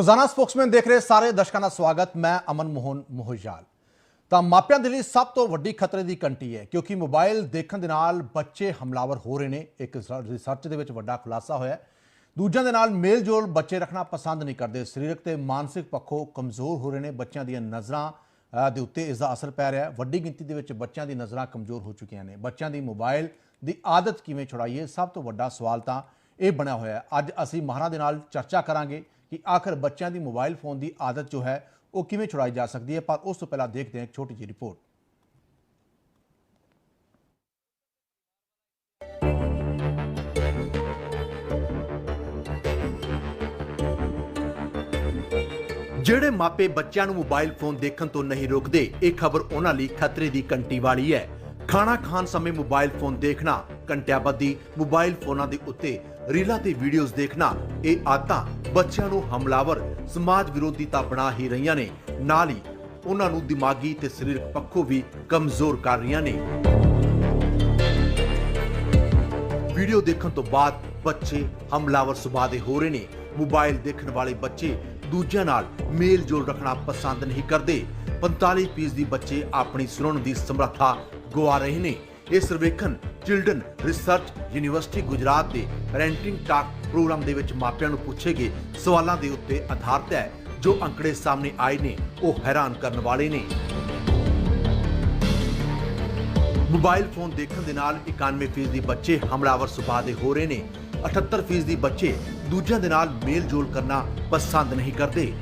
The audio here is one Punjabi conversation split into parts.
ਰੋਜ਼ਾਨਾ ਸਪੋਕਸਮੈਨ ਦੇਖ ਰਹੇ ਸਾਰੇ ਦਰਸ਼ਕਾਂ ਦਾ ਸਵਾਗਤ, ਮੈਂ ਅਮਨ ਮੋਹਨ ਮੋਹਜਾਲ। ਤਾਂ ਮਾਪਿਆਂ ਦੇ ਲਈ ਸਭ ਤੋਂ ਵੱਡੀ ਖਤਰੇ ਦੀ ਘੰਟੀ ਹੈ, ਕਿਉਂਕਿ ਮੋਬਾਈਲ ਦੇਖਣ ਦੇ ਨਾਲ ਬੱਚੇ ਹਮਲਾਵਰ ਹੋ ਰਹੇ ਨੇ। ਇੱਕ ਰਿਸਰਚ ਦੇ ਵਿੱਚ ਵੱਡਾ ਖੁਲਾਸਾ ਹੋਇਆ ਦੂਜਿਆਂ ਦੇ ਨਾਲ ਮੇਲ-ਜੋਲ ਬੱਚੇ ਰੱਖਣਾ ਪਸੰਦ ਨਹੀਂ ਕਰਦੇ। ਸਰੀਰਕ ਤੇ ਮਾਨਸਿਕ ਪੱਖੋਂ ਕਮਜ਼ੋਰ ਹੋ ਰਹੇ ਨੇ ਬੱਚਿਆਂ ਦੀਆਂ ਨਜ਼ਰਾਂ ਦੇ ਉੱਤੇ ਇਸ ਦਾ ਅਸਰ ਪੈ ਰਿਹਾ ਹੈ। ਵੱਡੀ ਗਿਣਤੀ ਦੇ ਵਿੱਚ ਬੱਚਿਆਂ ਦੀ ਨਜ਼ਰਾਂ ਕਮਜ਼ੋਰ ਹੋ ਚੁੱਕੀਆਂ ਨੇ। ਬੱਚਿਆਂ ਦੀ ਮੋਬਾਈਲ ਦੀ ਆਦਤ ਕਿਵੇਂ ਛੁਡਾਈਏ, ਸਭ ਤੋਂ ਵੱਡਾ ਸਵਾਲ ਤਾਂ ਇਹ ਬਣਿਆ ਹੋਇਆ ਅੱਜ ਅਸੀਂ ਮਹਾਰਾਂ ਦੇ ਨਾਲ ਚਰਚਾ ਕਰਾਂਗੇ। ਕਿ ਆਖਰ ਬੱਚਿਆਂ ਦੀ ਮੋਬਾਈਲ ਫੋਨ ਦੀ ਆਦਤ ਜੋ ਹੈ, ਉਹ ਕਿਵੇਂ ਛੁਡਾਈ ਜਾ ਸਕਦੀ ਹੈ? ਪਰ ਉਸ ਤੋਂ ਪਹਿਲਾਂ ਦੇਖਦੇ ਹਾਂ ਇੱਕ ਛੋਟੀ ਜਿਹੀ ਰਿਪੋਰਟ। ਜਿਹੜੇ ਮਾਪੇ ਬੱਚਿਆਂ ਨੂੰ ਮੋਬਾਈਲ ਫੋਨ ਦੇਖਣ ਤੋਂ ਨਹੀਂ ਰੋਕਦੇ, ਇਹ ਖਬਰ ਉਹਨਾਂ ਲਈ ਖਤਰੇ ਦੀ ਘੰਟੀ ਵਾਲੀ ਹੈ। ਖਾਣਾ ਖਾਣ ਸਮੇਂ ਮੋਬਾਈਲ ਫੋਨ ਦੇਖਣਾ ਘੰਟਿਆਬੱਧੀ ਮੋਬਾਈਲ ਫੋਨਾਂ ਦੇ ਉੱਤੇ ਰੀਲਾਂ ਤੇ ਵੀਡੀਓਜ਼ ਦੇਖਣਾ, ਇਹ ਆਦਤਾਂ ਬੱਚਿਆਂ ਨੂੰ ਹਮਲਾਵਰ, ਸਮਾਜ ਵਿਰੋਧੀ ਤਾਂ ਬਣਾ ਹੀ ਰਹੀਆਂ ਨੇ। ਨਾਲ ਹੀ ਉਹਨਾਂ ਨੂੰ ਦਿਮਾਗੀ ਤੇ ਸਰੀਰਕ ਪੱਖੋਂ ਵੀ ਕਮਜ਼ੋਰ ਕਰ ਰਹੀਆਂ ਨੇ। ਵੀਡੀਓ ਦੇਖਣ ਤੋਂ ਬਾਅਦ ਬੱਚੇ ਹਮਲਾਵਰ ਸੁਭਾਅ ਦੇ ਹੋ ਰਹੇ ਨੇ। ਮੋਬਾਈਲ ਦੇਖਣ ਵਾਲੇ ਬੱਚੇ ਦੂਜਿਆਂ ਨਾਲ ਮੇਲ ਜੋਲ ਰੱਖਣਾ ਪਸੰਦ ਨਹੀਂ ਕਰਦੇ। 45% ਦੀ ਬੱਚੇ ਆਪਣੀ ਸੁਣਨ ਦੀ ਸਮਰੱਥਾ ਗਵਾ ਰਹੇ ਨੇ। ਇਹ ਸਰਵੇਖਣ ਚਿਲਡਰਨ ਰਿਸਰਚ ਯੂਨੀਵਰਸਿਟੀ ਗੁਜਰਾਤ ਦੇ ਰੈਂਟਿੰਗ ਟਾਕ ਪ੍ਰੋਗਰਾਮ ਦੇ ਵਿੱਚ ਮਾਪਿਆਂ ਨੂੰ ਪੁੱਛੇ ਗਏ ਸਵਾਲਾਂ ਦੇ ਉੱਤੇ ਆਧਾਰਿਤ ਹੈ, ਜੋ ਅੰਕੜੇ ਸਾਹਮਣੇ ਆਏ ਨੇ, ਉਹ ਹੈਰਾਨ ਕਰਨ ਵਾਲੇ ਨੇ। ਮੋਬਾਈਲ ਫੋਨ ਦੇਖਣ ਦੇ ਨਾਲ 91% ਦੀ ਬੱਚੇ ਹਮਲਾਵਰ ਸੁਭਾਅ ਦੇ ਹੋ ਰਹੇ ਨੇ। 78% ਦੀ ਬੱਚੇ ਦੂਜਿਆਂ ਦੇ ਨਾਲ ਮੇਲ ਜੋਲ ਕਰਨਾ ਪਸੰਦ ਨਹੀਂ ਕਰਦੇ।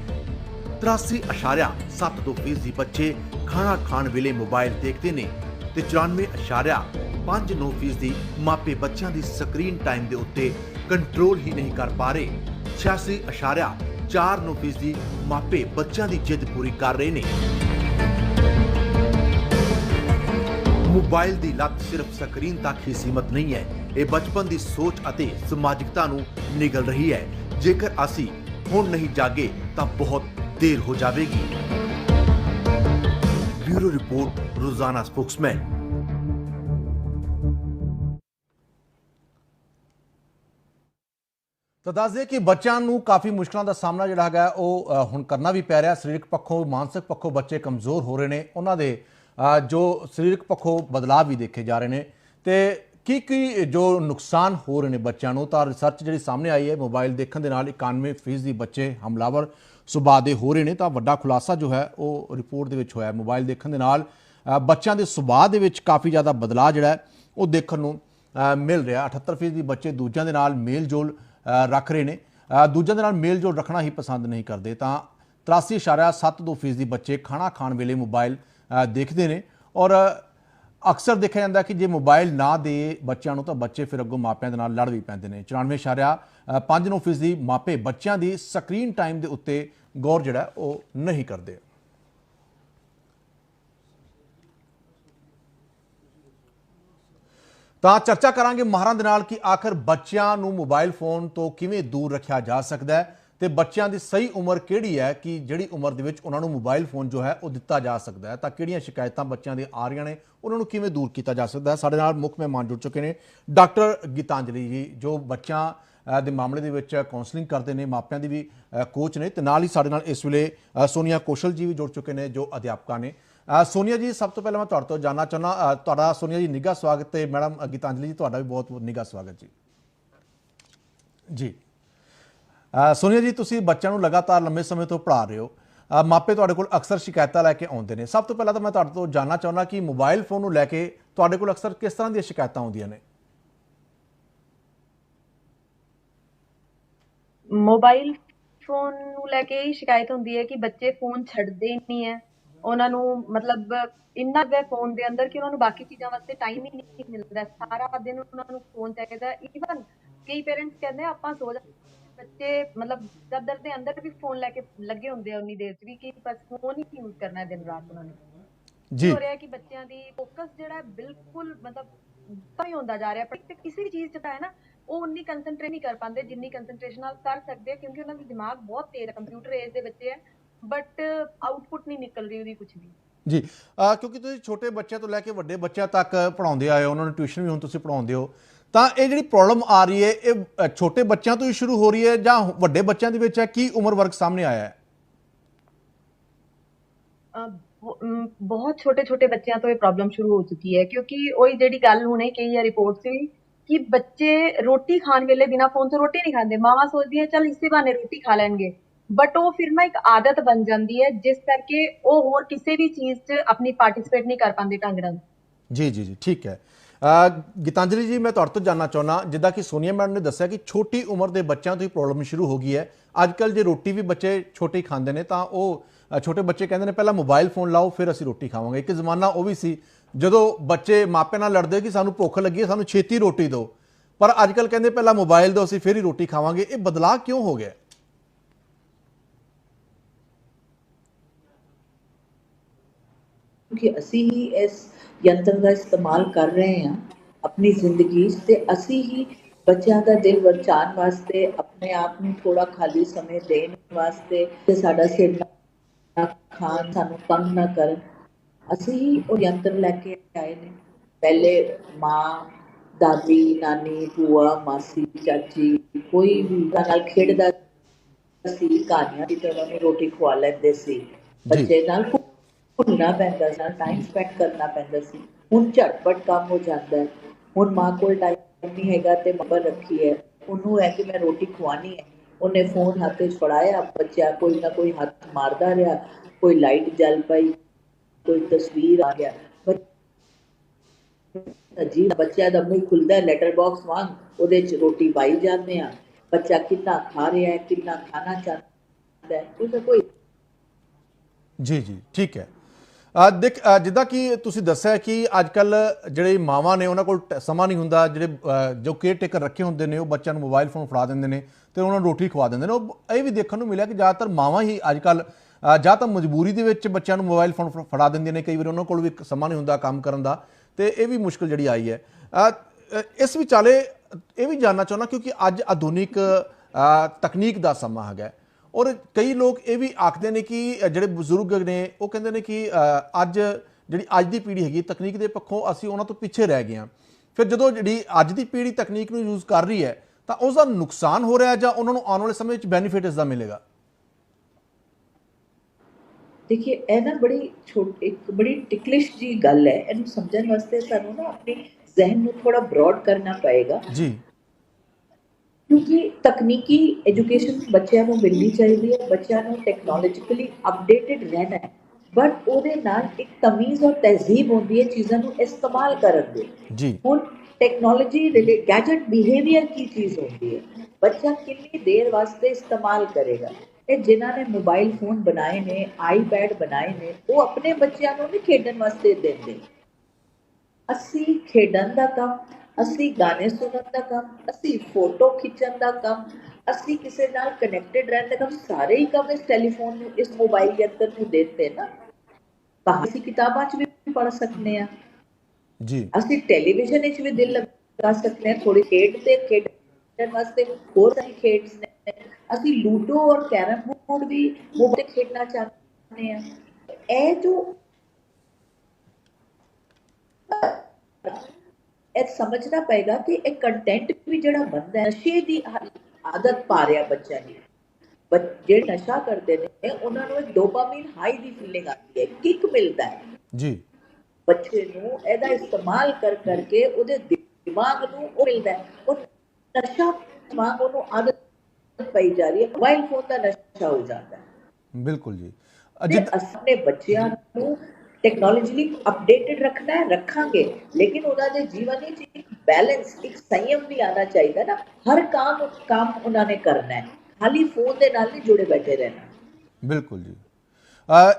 83.72% ਦੀ ਬੱਚੇ ਖਾਣਾ ਖਾਣ ਵੇਲੇ ਮੋਬਾਈਲ ਦੇਖਦੇ ਨੇ। ਤੇ 94.59% ਦੀ ਮਾਪੇ ਬੱਚਿਆਂ ਦੀ ਸਕਰੀਨ ਟਾਈਮ ਦੇ ਉੱਤੇ ਕੰਟਰੋਲ ਹੀ ਨਹੀਂ ਕਰ ਪਾ ਰਹੇ। 86.49% ਦੀ ਮਾਪੇ ਬੱਚਿਆਂ ਦੀ ਜਿੱਦ ਪੂਰੀ ਕਰ ਰਹੇ ਨੇ। ਮੋਬਾਈਲ ਦੀ ਲੱਤ ਸਿਰਫ ਸਕਰੀਨ ਤੱਕ ਹੀ ਸੀਮਤ ਨਹੀਂ ਹੈ, ਇਹ ਬਚਪਨ ਦੀ ਸੋਚ ਅਤੇ ਸਮਾਜਿਕਤਾ ਨੂੰ ਨਿਗਲ ਰਹੀ ਹੈ। ਜੇਕਰ ਅਸੀਂ ਹੁਣ ਨਹੀਂ ਜਾਗੇ ਤਾਂ ਬਹੁਤ ਦੇਰ ਹੋ ਜਾਵੇਗੀ। ਬਿਊਰੋ ਰਿਪੋਰਟ ਰੋਜ਼ਾਨਾ ਸਪੋਕਸਮੈਨ ਤਾਂ ਦੱਸ ਦਈਏ ਕਿ ਬੱਚਿਆਂ ਨੂੰ ਕਾਫੀ ਮੁਸ਼ਕਲਾਂ ਦਾ ਸਾਹਮਣਾ ਜਿਹੜਾ ਹੈਗਾ ਉਹ ਹੁਣ ਕਰਨਾ ਵੀ ਪੈ ਰਿਹਾ। ਸਰੀਰਕ ਪੱਖੋਂ, ਮਾਨਸਿਕ ਪੱਖੋਂ ਬੱਚੇ ਕਮਜ਼ੋਰ ਹੋ ਰਹੇ ਨੇ। ਉਹਨਾਂ ਦੇ ਜੋ ਸਰੀਰਕ ਪੱਖੋਂ ਬਦਲਾਅ ਵੀ ਦੇਖੇ ਜਾ ਰਹੇ ਨੇ। ਤੇ ਕੀ ਕੀ ਜੋ ਨੁਕਸਾਨ ਹੋ ਰਹੇ ਨੇ ਬੱਚਿਆਂ ਨੂੰ? ਤਾਂ ਰਿਸਰਚ ਜਿਹੜੀ ਸਾਹਮਣੇ ਆਈ ਹੈ, ਮੋਬਾਈਲ ਦੇਖਣ ਦੇ ਨਾਲ 91% ਦੀ ਬੱਚੇ ਹਮਲਾਵਰ ਸੁਭਾਅ ਦੇ ਹੋ ਰਹੇ ਨੇ, ਤਾਂ ਵੱਡਾ ਖੁਲਾਸਾ ਜੋ ਹੈ, ਉਹ ਰਿਪੋਰਟ ਦੇ ਵਿੱਚ ਹੋਇਆ ਮੋਬਾਈਲ ਦੇਖਣ ਦੇ ਨਾਲ ਬੱਚਿਆਂ ਦੇ ਸੁਭਾਅ ਦੇ ਵਿੱਚ ਕਾਫੀ ਜ਼ਿਆਦਾ ਬਦਲਾਅ ਜਿਹੜਾ ਉਹ ਦੇਖਣ ਨੂੰ ਮਿਲ ਰਿਹਾ 78% ਦੀ ਬੱਚੇ ਦੂਜਿਆਂ ਦੇ ਨਾਲ ਮੇਲ ਜੋਲ ਰੱਖ ਰਹੇ ਨੇ। ਦੂਜਿਆਂ ਦੇ ਨਾਲ ਮੇਲ ਜੋਲ ਰੱਖਣਾ ਹੀ ਪਸੰਦ ਨਹੀਂ ਕਰਦੇ। ਤਾਂ 83.72% ਦੀ ਬੱਚੇ ਖਾਣਾ ਖਾਣ ਵੇਲੇ ਮੋਬਾਈਲ ਦੇਖਦੇ ਨੇ ਔਰ ਅਕਸਰ ਦੇਖਿਆ ਜਾਂਦਾ ਕਿ ਜੇ ਮੋਬਾਈਲ ਨਾ ਦੇ ਬੱਚਿਆਂ ਨੂੰ ਤਾਂ ਬੱਚੇ ਫਿਰ ਅੱਗੋਂ ਮਾਪਿਆਂ ਦੇ ਨਾਲ ਲੜ ਵੀ ਪੈਂਦੇ ਨੇ। 94.59% ਦੀ ਮਾਪੇ ਬੱਚਿਆਂ ਦੀ ਸਕਰੀਨ ਟਾਈਮ ਦੇ ਉੱਤੇ ਗੌਰ ਜਿਹੜਾ ਉਹ ਨਹੀਂ ਕਰਦੇ। ਤਾਂ ਚਰਚਾ ਕਰਾਂਗੇ ਮਾਹਰਾਂ ਦੇ ਨਾਲ ਕਿ ਆਖਰ ਬੱਚਿਆਂ ਨੂੰ ਮੋਬਾਈਲ ਫੋਨ ਤੋਂ ਕਿਵੇਂ ਦੂਰ ਰੱਖਿਆ ਜਾ ਸਕਦਾ ਹੈ। ਤੇ ਬੱਚਿਆਂ ਦੀ ਸਹੀ ਉਮਰ ਕਿਹੜੀ ਹੈ ਕਿ ਜਿਹੜੀ ਉਮਰ ਦੇ ਵਿੱਚ ਉਹਨਾਂ ਨੂੰ ਮੋਬਾਈਲ ਫੋਨ ਜੋ ਹੈ ਉਹ ਦਿੱਤਾ ਜਾ ਸਕਦਾ ਹੈ? ਤਾਂ ਕਿਹੜੀਆਂ ਸ਼ਿਕਾਇਤਾਂ ਬੱਚਿਆਂ ਦੇ ਆ ਰਹੀਆਂ ਨੇ? ਉਹਨਾਂ ਨੂੰ ਕਿਵੇਂ ਦੂਰ ਕੀਤਾ ਜਾ ਸਕਦਾ ਹੈ? ਸਾਡੇ ਨਾਲ ਮੁੱਖ ਮਹਿਮਾਨ ਜੁੜ ਚੁੱਕੇ ਨੇ ਡਾਕਟਰ ਗੀਤਾਂਜਲੀ ਜੀ, ਜੋ ਬੱਚਿਆਂ ਦੇ ਮਾਮਲੇ ਦੇ ਵਿੱਚ ਕਾਉਂਸਲਿੰਗ ਕਰਦੇ ਨੇ, ਮਾਪਿਆਂ ਦੀ ਵੀ ਕੋਚ ਨੇ ਤੇ ਨਾਲ ਹੀ ਸਾਡੇ ਨਾਲ ਇਸ ਵੇਲੇ ਸੋਨੀਆ ਕੌਸ਼ਲ ਜੀ ਵੀ ਜੁੜ ਚੁੱਕੇ ਨੇ, ਜੋ ਅਧਿਆਪਕਾਂ ਨੇ। ਸੋਨੀਆ ਜੀ, ਸਭ ਤੋਂ ਪਹਿਲਾਂ ਮੈਂ ਤੁਹਾਡੇ ਤੋਂ ਜਾਨਣਾ ਚਾਹੁੰਦਾ ਤੁਹਾਡਾ ਸੋਨੀਆ ਜੀ ਨਿੱਘਾ ਸਵਾਗਤ ਤੇ ਮੈਡਮ ਗੀਤਾਂਜਲੀ ਜੀ, ਤੁਹਾਡਾ ਵੀ ਬਹੁਤ ਬਹੁਤ ਨਿੱਘਾ ਸਵਾਗਤ ਜੀ। ਜੀ। ਸੋਨੀਆ ਜੀ ਤੁਸੀਂ ਬੱਚਿਆਂ ਨੂੰ ਲਗਾਤਾਰ ਲੰਮੇ ਸਮੇਂ ਤੋਂ ਪੜ੍ਹਾ ਰਹੇ ਹੋ। ਮਾਪੇ ਤੁਹਾਡੇ ਕੋਲ ਅਕਸਰ ਸ਼ਿਕਾਇਤਾਂ ਲੈ ਕੇ ਆਉਂਦੇ ਨੇ। ਸਭ ਤੋਂ ਪਹਿਲਾਂ ਤਾਂ ਮੈਂ ਤੁਹਾਡੇ ਤੋਂ ਜਾਨਣਾ ਚਾਹੁੰਦਾ ਕਿ ਮੋਬਾਈਲ ਫੋਨ ਨੂੰ ਲੈ ਕੇ ਤੁਹਾਡੇ ਕੋਲ ਅਕਸਰ ਕਿਸ ਤਰ੍ਹਾਂ ਦੀਆਂ ਸ਼ਿਕਾਇਤਾਂ ਆਉਂਦੀਆਂ ਨੇ? ਮੋਬਾਈਲ ਫੋਨ ਨੂੰ ਲੈ ਕੇ ਹੀ ਸ਼ਿਕਾਇਤ ਹੁੰਦੀ ਹੈ ਕਿ ਬੱਚੇ ਫੋਨ ਛੱਡਦੇ ਨਹੀਂ ਹੈ। ਉਹਨਾਂ ਨੂੰ ਮਤਲਬ ਇੰਨਾ ਕੁ ਫੋਨ ਦੇ ਅੰਦਰ ਕਿ ਉਹਨਾਂ ਨੂੰ ਬਾਕੀ ਚੀਜ਼ਾਂ ਵਾਸਤੇ ਟਾਈਮ ਹੀ ਨਹੀਂ ਮਿਲਦਾ। ਸਾਰਾ ਦਿਨ ਉਹਨਾਂ ਨੂੰ ਫੋਨ ਚਾਹੀਦਾ। ਈਵਨ ਕਈ ਪੇਰੈਂਟਸ ਕਹਿੰਦੇ ਆ, ਆਪਾਂ ਸੋ ਬੱਚੇ ਮਤਲਬ ਦਫ਼ਤਰ ਦੇ ਅੰਦਰ ਵੀ ਫੋਨ ਲੈ ਕੇ ਲੱਗੇ ਹੁੰਦੇ ਆ ਉਨੀ ਦੇਰ 'ਚ ਵੀ ਕਿ ਬਸ ਫੋਨ ਹੀ ਯੂਜ਼ ਕਰਨਾ ਹੈ ਦਿਨ ਰਾਤ ਉਹਨਾਂ ਨੇ। ਜੀ। ਹੋ ਰਿਹਾ ਕਿ ਬੱਚਿਆਂ ਦੀ ਫੋਕਸ ਜਿਹੜਾ ਬਿਲਕੁਲ ਮਤਲਬ ਤਾਂ ਹੀ ਹੁੰਦਾ ਜਾ ਰਿਹਾ ਪਰ ਕਿਸੇ ਵੀ ਚੀਜ਼ 'ਚ ਤਾਂ ਹੈ ਨਾ ਉਹ ਉਨੀ ਕੰਸੈਂਟਰੇਟ ਨਹੀਂ ਕਰ ਪਾਉਂਦੇ ਜਿੰਨੀ ਕੰਸੈਂਟਰੇਸ਼ਨ ਨਾਲ ਕਰ ਸਕਦੇ ਆ ਕਿਉਂਕਿ ਉਹਨਾਂ ਦਾ ਦਿਮਾਗ ਬਹੁਤ ਤੇਜ਼ ਹੈ ਕੰਪਿਊਟਰ ਏਜ ਦੇ ਬੱਚੇ ਹੈ ਬਟ ਆਊਟਪੁੱਟ ਨਹੀਂ ਨਿਕਲ ਰਹੀ ਉਹਦੀ ਕੁਝ ਵੀ। ਜੀ ਕਿਉਂਕਿ ਤੁਸੀਂ ਛੋਟੇ ਬੱਚਿਆਂ ਤੋਂ ਲੈ ਕੇ ਵੱਡੇ ਬੱਚਿਆਂ ਤੱਕ ਪੜਾਉਂਦੇ ਆਏ ਹੋ ਉਹਨਾਂ ਨੂੰ ਟਿਊਸ਼ਨ ਵੀ ਹੁਣ ਤੁਸੀਂ ਪੜਾਉਂਦੇ ਹੋ ਤਾਂ ਇਹ ਜਿਹੜੀ ਪ੍ਰੋਬਲਮ ਆ ਰਹੀ ਹੈ ਇਹ ਛੋਟੇ ਬੱਚਿਆਂ ਤੋਂ ਹੀ ਸ਼ੁਰੂ ਹੋ ਰਹੀ ਹੈ ਜਾਂ ਵੱਡੇ ਬੱਚਿਆਂ ਦੇ ਵਿੱਚ ਹੈ? ਕੀ ਉਮਰ ਵਰਗ ਸਾਹਮਣੇ ਆਇਆ ਹੈ? ਬਹੁਤ ਛੋਟੇ ਛੋਟੇ ਬੱਚਿਆਂ ਤੋਂ ਇਹ ਪ੍ਰੋਬਲਮ ਸ਼ੁਰੂ ਹੋ ਚੁੱਕੀ ਹੈ ਕਿਉਂਕਿ ਉਹੀ ਜਿਹੜੀ ਗੱਲ ਹੁਣੇ ਕਹੀ ਹੈ ਰਿਪੋਰਟ ਸੀ ਕਿ ਬੱਚੇ ਰੋਟੀ ਖਾਣ ਵੇਲੇ ਬਿਨਾਂ ਫੋਨ ਤੋਂ ਰੋਟੀ ਨਹੀਂ ਖਾਂਦੇ। ਮਾਵਾਂ ਸੋਚਦੀਆਂ ਚੱਲ ਇਸੇ ਬਹਾਨੇ ਰੋਟੀ ਖਾ ਲੈਣਗੇ। ਬਟ ਉਹ ਫਿਰ ਨਾ ਇੱਕ ਆਦਤ ਬਣ ਜਾਂਦੀ ਹੈ ਜਿਸ ਕਰਕੇ ਉਹ ਹੋਰ ਕਿਸੇ ਵੀ ਚੀਜ਼ 'ਚ ਆਪਣੀ ਪਾਰਟਿਸਿਪੇਟ ਨਹੀਂ ਕਰ ਪਾਉਂਦੇ ਢੰਗ ਨਾਲ ਜੀ ਜੀ ਜੀ ਠੀਕ ਹੈ। ਗੀਤਾਂਜਲੀ ਜੀ, ਮੈਂ ਤੁਹਾਡੇ ਤੋਂ ਜਾਨਣਾ ਚਾਹੁੰਦਾ, ਜਿੱਦਾਂ ਕਿ ਸੋਨੀਆ ਮੈਡਮ ਨੇ ਦੱਸਿਆ ਕਿ ਛੋਟੀ ਉਮਰ ਦੇ ਬੱਚਿਆਂ ਤੋਂ ਹੀ ਪ੍ਰੋਬਲਮ ਸ਼ੁਰੂ ਹੋ ਗਈ ਹੈ। ਅੱਜ ਕੱਲ ਜੇ ਰੋਟੀ ਵੀ ਬੱਚੇ ਛੋਟੇ ਖਾਂਦੇ ਨੇ, ਤਾਂ ਉਹ ਛੋਟੇ ਬੱਚੇ ਕਹਿੰਦੇ ਨੇ, ਪਹਿਲਾਂ ਮੋਬਾਈਲ ਫੋਨ ਲਾਓ, ਫਿਰ ਅਸੀਂ ਰੋਟੀ ਖਾਵਾਂਗੇ। ਇੱਕ ਜ਼ਮਾਨਾ ਉਹ ਵੀ ਸੀ, ਜਦੋਂ ਬੱਚੇ ਮਾਪਿਆਂ ਨਾਲ ਲੜਦੇ ਕਿ ਸਾਨੂੰ ਭੁੱਖ ਲੱਗੀ ਹੈ, ਸਾਨੂੰ ਛੇਤੀ ਰੋਟੀ ਦਿਓ। ਪਰ ਅੱਜ ਕੱਲ ਕਹਿੰਦੇ, ਪਹਿਲਾਂ ਮੋਬਾਈਲ ਦਿਓ, ਅਸੀਂ ਫਿਰ ਹੀ ਰੋਟੀ ਖਾਵਾਂਗੇ। ਇਹ ਬਦਲਾਅ ਕਿਉਂ ਹੋ ਗਿਆ? ਕਿ ਅਸੀਂ ਹੀ ਇਸ ਯੰਤਰ ਦਾ ਇਸਤੇਮਾਲ ਕਰ ਰਹੇ ਹਾਂ ਆਪਣੀ ਜ਼ਿੰਦਗੀ 'ਚ ਤੇ ਅਸੀਂ ਹੀ ਬੱਚਿਆਂ ਦਾ ਦਿਲ ਵਰਚਾਉਣ ਵਾਸਤੇ ਆਪਣੇ ਆਪ ਨੂੰ ਥੋੜਾ ਖਾਲੀ ਸਮੇਂ ਦੇਣ ਵਾਸਤੇ ਤੇ ਸਾਡਾ ਸਿਰ ਨਾ ਖਾਣ ਸਾਨੂੰ ਤੰਗ ਨਾ ਕਰਨ। ਅਸੀਂ ਹੀ ਉਹ ਯੰਤਰ ਲੈ ਕੇ ਆਏ ਨੇ। ਪਹਿਲੇ ਮਾਂ ਦਾਦੀ ਨਾਨੀ ਭੂਆ ਮਾਸੀ ਚਾਚੀ ਕੋਈ ਵੀ ਨਾਲ ਖੇਡਦਾ ਸੀ ਕਹਾਣੀਆਂ ਦੀ ਤਰ੍ਹਾਂ ਰੋਟੀ ਖਵਾ ਲੈਂਦੇ ਸੀ। ਬੱਚੇ ਨਾਲ ਘੁਲਣਾ ਪੈਂਦਾ ਸੀ ਟਾਈਮ ਸਪੈਂਡ ਕਰਨਾ ਪੈਂਦਾ ਸੀ। ਹੁਣ ਝਟਪਟ ਕੰਮ ਹੋ ਜਾਂਦਾ ਹੈ। ਹੁਣ ਮਾਂ ਕੋਲ ਟਾਈਮ ਨਹੀਂ ਹੈਗਾ ਤੇ ਮੱਬਰ ਰੱਖੀ ਹੈ। ਉਹਨੂੰ ਹੈ ਕਿ ਮੈਂ ਰੋਟੀ ਖਵਾਣੀ ਹੈ। ਉਹਨੇ ਫੋਨ ਹੱਥ ਫੜਾਇਆ, ਬੱਚਾ ਕੋਈ ਨਾ ਕੋਈ ਹੱਥ ਮਾਰਦਾ ਰਿਹਾ। ਕੋਈ ਲਾਈਟ ਜਲ ਪਈ, ਕੋਈ ਤਸਵੀਰ ਆ ਗਿਆ। ਅਜੀਬ ਬੱਚਿਆਂ ਦਾ ਮੂੰਹ ਖੁੱਲਦਾ ਲੈਟਰ ਬਾਕਸ ਵਾਂਗ, ਉਹਦੇ 'ਚ ਰੋਟੀ ਪਾਈ ਜਾਂਦੇ ਆ ਬੱਚਾ ਕਿੰਨਾ ਖਾ ਰਿਹਾ ਹੈ, ਕਿੰਨਾ ਖਾਣਾ ਚਾਹੁੰਦਾ ਹੈ ਉਹਦਾ ਕੋਈ ਜੀ ਜੀ, ਠੀਕ ਹੈ। ਦੇਖ ਜਿੱਦਾਂ ਕਿ ਤੁਸੀਂ ਦੱਸਿਆ ਕਿ ਅੱਜ ਕੱਲ ਜਿਹੜੇ ਮਾਵਾਂ ਨੇ ਉਹਨਾਂ ਕੋਲ ਟ- ਸਮਾਂ ਨਹੀਂ ਹੁੰਦਾ, ਜਿਹੜੇ ਜੋ ਕੇਅਰ ਟੇਕਰ ਰੱਖੇ ਹੁੰਦੇ ਨੇ, ਉਹ ਬੱਚਿਆਂ ਨੂੰ ਮੋਬਾਈਲ ਫੋਨ ਫੜਾ ਦਿੰਦੇ ਨੇ ਤੇ ਉਹਨਾਂ ਨੂੰ ਰੋਟੀ ਖਵਾ ਦਿੰਦੇ ਨੇ। ਉਹ ਇਹ ਵੀ ਦੇਖਣ ਨੂੰ ਮਿਲਿਆ ਕਿ ਜ਼ਿਆਦਾਤਰ ਮਾਵਾਂ ਹੀ ਅੱਜ ਕੱਲ ਜਾਂ ਤਾਂ ਮਜਬੂਰੀ ਦੇ ਵਿੱਚ ਬੱਚਿਆਂ ਨੂੰ ਮੋਬਾਈਲ ਫੋਨ ਫੜਾ ਦਿੰਦੀਆਂ ਨੇ, ਕਈ ਵਾਰ ਉਹਨਾਂ ਕੋਲ ਵੀ ਸਮਾਂ ਨਹੀਂ ਹੁੰਦਾ ਕੰਮ ਕਰਨ ਦਾ ਤੇ ਇਹ ਵੀ ਮੁਸ਼ਕਲ ਜਿਹੜੀ ਆਈ ਹੈ। ਇਸ ਵਿਚਾਲੇ ਇਹ ਵੀ ਜਾਨਣਾ ਚਾਹੁੰਦਾ ਕਿਉਂਕਿ ਅੱਜ ਆਧੁਨਿਕ ਤਕਨੀਕ ਦਾ ਸਮਾਂ ਹੈਗਾ। ਔਰ ਕਈ ਲੋਕ ਇਹ ਵੀ ਆਖਦੇ ਨੇ ਕਿ ਜਿਹੜੇ ਬਜ਼ੁਰਗ ਨੇ ਉਹ ਕਹਿੰਦੇ ਨੇ ਕਿ ਅੱਜ ਜਿਹੜੀ ਅੱਜ ਦੀ ਪੀੜ੍ਹੀ ਹੈਗੀ ਤਕਨੀਕ ਦੇ ਪੱਖੋਂ ਅਸੀਂ ਉਹਨਾਂ ਤੋਂ ਪਿੱਛੇ ਰਹਿ ਗਏ ਹਾਂ। ਫਿਰ ਜਦੋਂ ਜਿਹੜੀ ਅੱਜ ਦੀ ਪੀੜ੍ਹੀ ਤਕਨੀਕ ਨੂੰ ਯੂਜ਼ ਕਰ ਰਹੀ ਹੈ ਤਾਂ ਉਸ ਦਾ ਨੁਕਸਾਨ ਹੋ ਰਿਹਾ ਜਾਂ ਉਹਨਾਂ ਨੂੰ ਆਉਣ ਵਾਲੇ ਸਮੇਂ ਵਿੱਚ ਬੈਨੀਫਿਟ ਇਸ ਦਾ ਮਿਲੇਗਾ? ਦੇਖਿਏ ਇਹ ਨਾ ਬੜੀ ਛੋਟੀ ਇੱਕ ਬੜੀ ਟਿਕਲਿਸ਼ ਜੀ ਗੱਲ ਹੈ। ਇਹਨੂੰ ਸਮਝਣ ਵਾਸਤੇ ਸਾਨੂੰ ਨਾ ਆਪਣੇ ਜ਼ਿਹਨ ਨੂੰ ਥੋੜਾ ਬ੍ਰੌਡ ਕਰਨਾ ਪਏਗਾ। ਜੀ। ਕਿਉਂਕਿ ਤਕਨੀਕੀ ਐਜੂਕੇਸ਼ਨ ਬੱਚਿਆਂ ਨੂੰ ਮਿਲਣੀ ਚਾਹੀਦੀ ਹੈ ਬੱਚਿਆਂ ਨੂੰ ਟੈਕਨੋਲੋਜੀਕਲੀ ਅਪਡੇਟਡ ਰਹਿਣਾ ਹੈ। ਬਟ ਉਹਦੇ ਨਾਲ ਇੱਕ ਤਮੀਜ਼ ਔਰ ਤਹਿਜ਼ੀਬ ਹੁੰਦੀ ਹੈ ਚੀਜ਼ਾਂ ਨੂੰ ਇਸਤੇਮਾਲ ਕਰਨ ਦੀ। ਜੀ। ਹੁਣ ਟੈਕਨੋਲੋਜੀ ਰਿਲੇ ਗੈਜਟ ਬਿਹੇਵੀਅਰ ਕੀ ਚੀਜ਼ ਹੁੰਦੀ ਹੈ? ਬੱਚਾ ਕਿੰਨੀ ਦੇਰ ਵਾਸਤੇ ਇਸਤੇਮਾਲ ਕਰੇਗਾ? ਇਹ ਜਿਨ੍ਹਾਂ ਨੇ ਮੋਬਾਈਲ ਫੋਨ ਬਣਾਏ ਨੇ ਆਈਪੈਡ ਬਣਾਏ ਨੇ ਉਹ ਆਪਣੇ ਬੱਚਿਆਂ ਨੂੰ ਨਹੀਂ ਖੇਡਣ ਵਾਸਤੇ ਦਿੰਦੇ ਅਸੀਂ ਖੇਡਣ ਦਾ ਕੰਮ ਅਸੀਂ ਗਾਣੇ ਸੁਣਨ ਦਾ ਕੰਮ ਅਸੀਂ ਫੋਟੋ ਖਿੱਚਣ ਦਾ ਕੰਮ ਅਸੀਂ ਕਿਸੇ ਨਾਲ ਕਨੈਕਟਡ ਰਹਿਣ ਦਾ ਕੰਮ ਸਾਰੇ ਹੀ ਕੰਮ ਇਸ ਟੈਲੀਫੋਨ ਨੂੰ ਇਸ ਮੋਬਾਈਲ ਯੰਤਰ ਨੂੰ ਦਿੱਤੇ ਨਾ। ਬਾਹਰ ਅਸੀਂ ਕਿਤਾਬਾਂ 'ਚ ਵੀ ਪੜ੍ਹ ਸਕਦੇ ਹਾਂ। ਜੀ। ਅਸੀਂ ਟੈਲੀਵਿਜ਼ਨ ਵਿੱਚ ਵੀ ਦਿਲ ਲਗਾ ਸਕਦੇ ਹਾਂ ਥੋੜੀ ਖੇਡ ਤੇ ਖੇਡਣ ਵਾਸਤੇ ਹੋਰ ਸਾਰੀ ਖੇਡਸ ਨੇ। ਅਸੀਂ ਲੂਡੋ ਔਰ ਕੈਰਮ ਬੋਰਡ ਵੀ ਮੋਬਾਈਲ ਤੇ ਖੇਡਣਾ ਚਾਹੁੰਦੇ ਹਾਂ। ਇਹ ਜੋ ਇਹ ਸਮਝਣਾ ਪਏਗਾ ਕਿ ਇਹ ਕੰਟੈਂਟ ਵੀ ਜਿਹੜਾ ਬੰਦਾ ਹੈ ਨਸ਼ੇ ਦੀ ਆਦਤ ਪਾ ਰਿਹਾ ਬੱਚਿਆਂ ਦੀ। ਬੱਚ- ਜਿਹੜੇ ਨਸ਼ਾ ਕਰਦੇ ਨੇ ਉਹਨਾਂ ਨੂੰ ਇੱਕ ਡੋਪਾਮਾਈਨ ਹਾਈ ਦੀ ਫੀਲਿੰਗ ਆਉਂਦੀ ਹੈ ਕਿਕ ਮਿਲਦਾ ਹੈ। ਜੀ। ਬੱਚੇ ਨੂੰ ਇਹਦਾ ਇਸਤੇਮਾਲ ਕਰ ਕਰਕੇ ਉਹਦੇ ਦਿਮਾਗ ਨੂੰ ਉਹ ਮਿਲਦਾ ਹੈ। ਉਹ ਨਸ਼ਾ ਦਿਮਾਗ ਉਹਨੂੰ ਆਦਤ ਪਈ ਜਾ ਰਹੀ ਹੈ ਮੋਬਾਈਲ ਫੋਨ ਦਾ ਨਸ਼ਾ ਹੋ ਜਾਂਦਾ ਹੈ। ਬਿਲਕੁਲ ਜੀ। ਅ, ਤੇ ਜਿੱਦ- ਅਸੀਂ ਆਪਣੇ ਬੱਚਿਆਂ ਨੂੰ ਟੈਕਨੋਲੋਜੀਲੀ ਅਪਡੇਟਡ ਰੱਖਣਾ ਹੈ ਰੱਖਾਂਗੇ। ਲੇਕਿਨ ਉਹਨਾਂ ਦੇ ਜੀਵਨ ਵਿੱਚ ਇੱਕ ਬੈਲੈਂਸ ਇੱਕ ਸੰਯਮ ਵੀ ਆਣਾ ਚਾਹੀਦਾ ਨਾ। ਹਰ ਕੰਮ ਕੰਮ ਉਹਨਾਂ ਨੇ ਕਰਨਾ ਹੈ। ਖਾਲੀ ਫੋਨ ਦੇ ਨਾਲ ਨਹੀਂ ਜੁੜੇ ਬੈਠੇ ਰਹਿਣਾ। ਬਿਲਕੁਲ ਜੀ।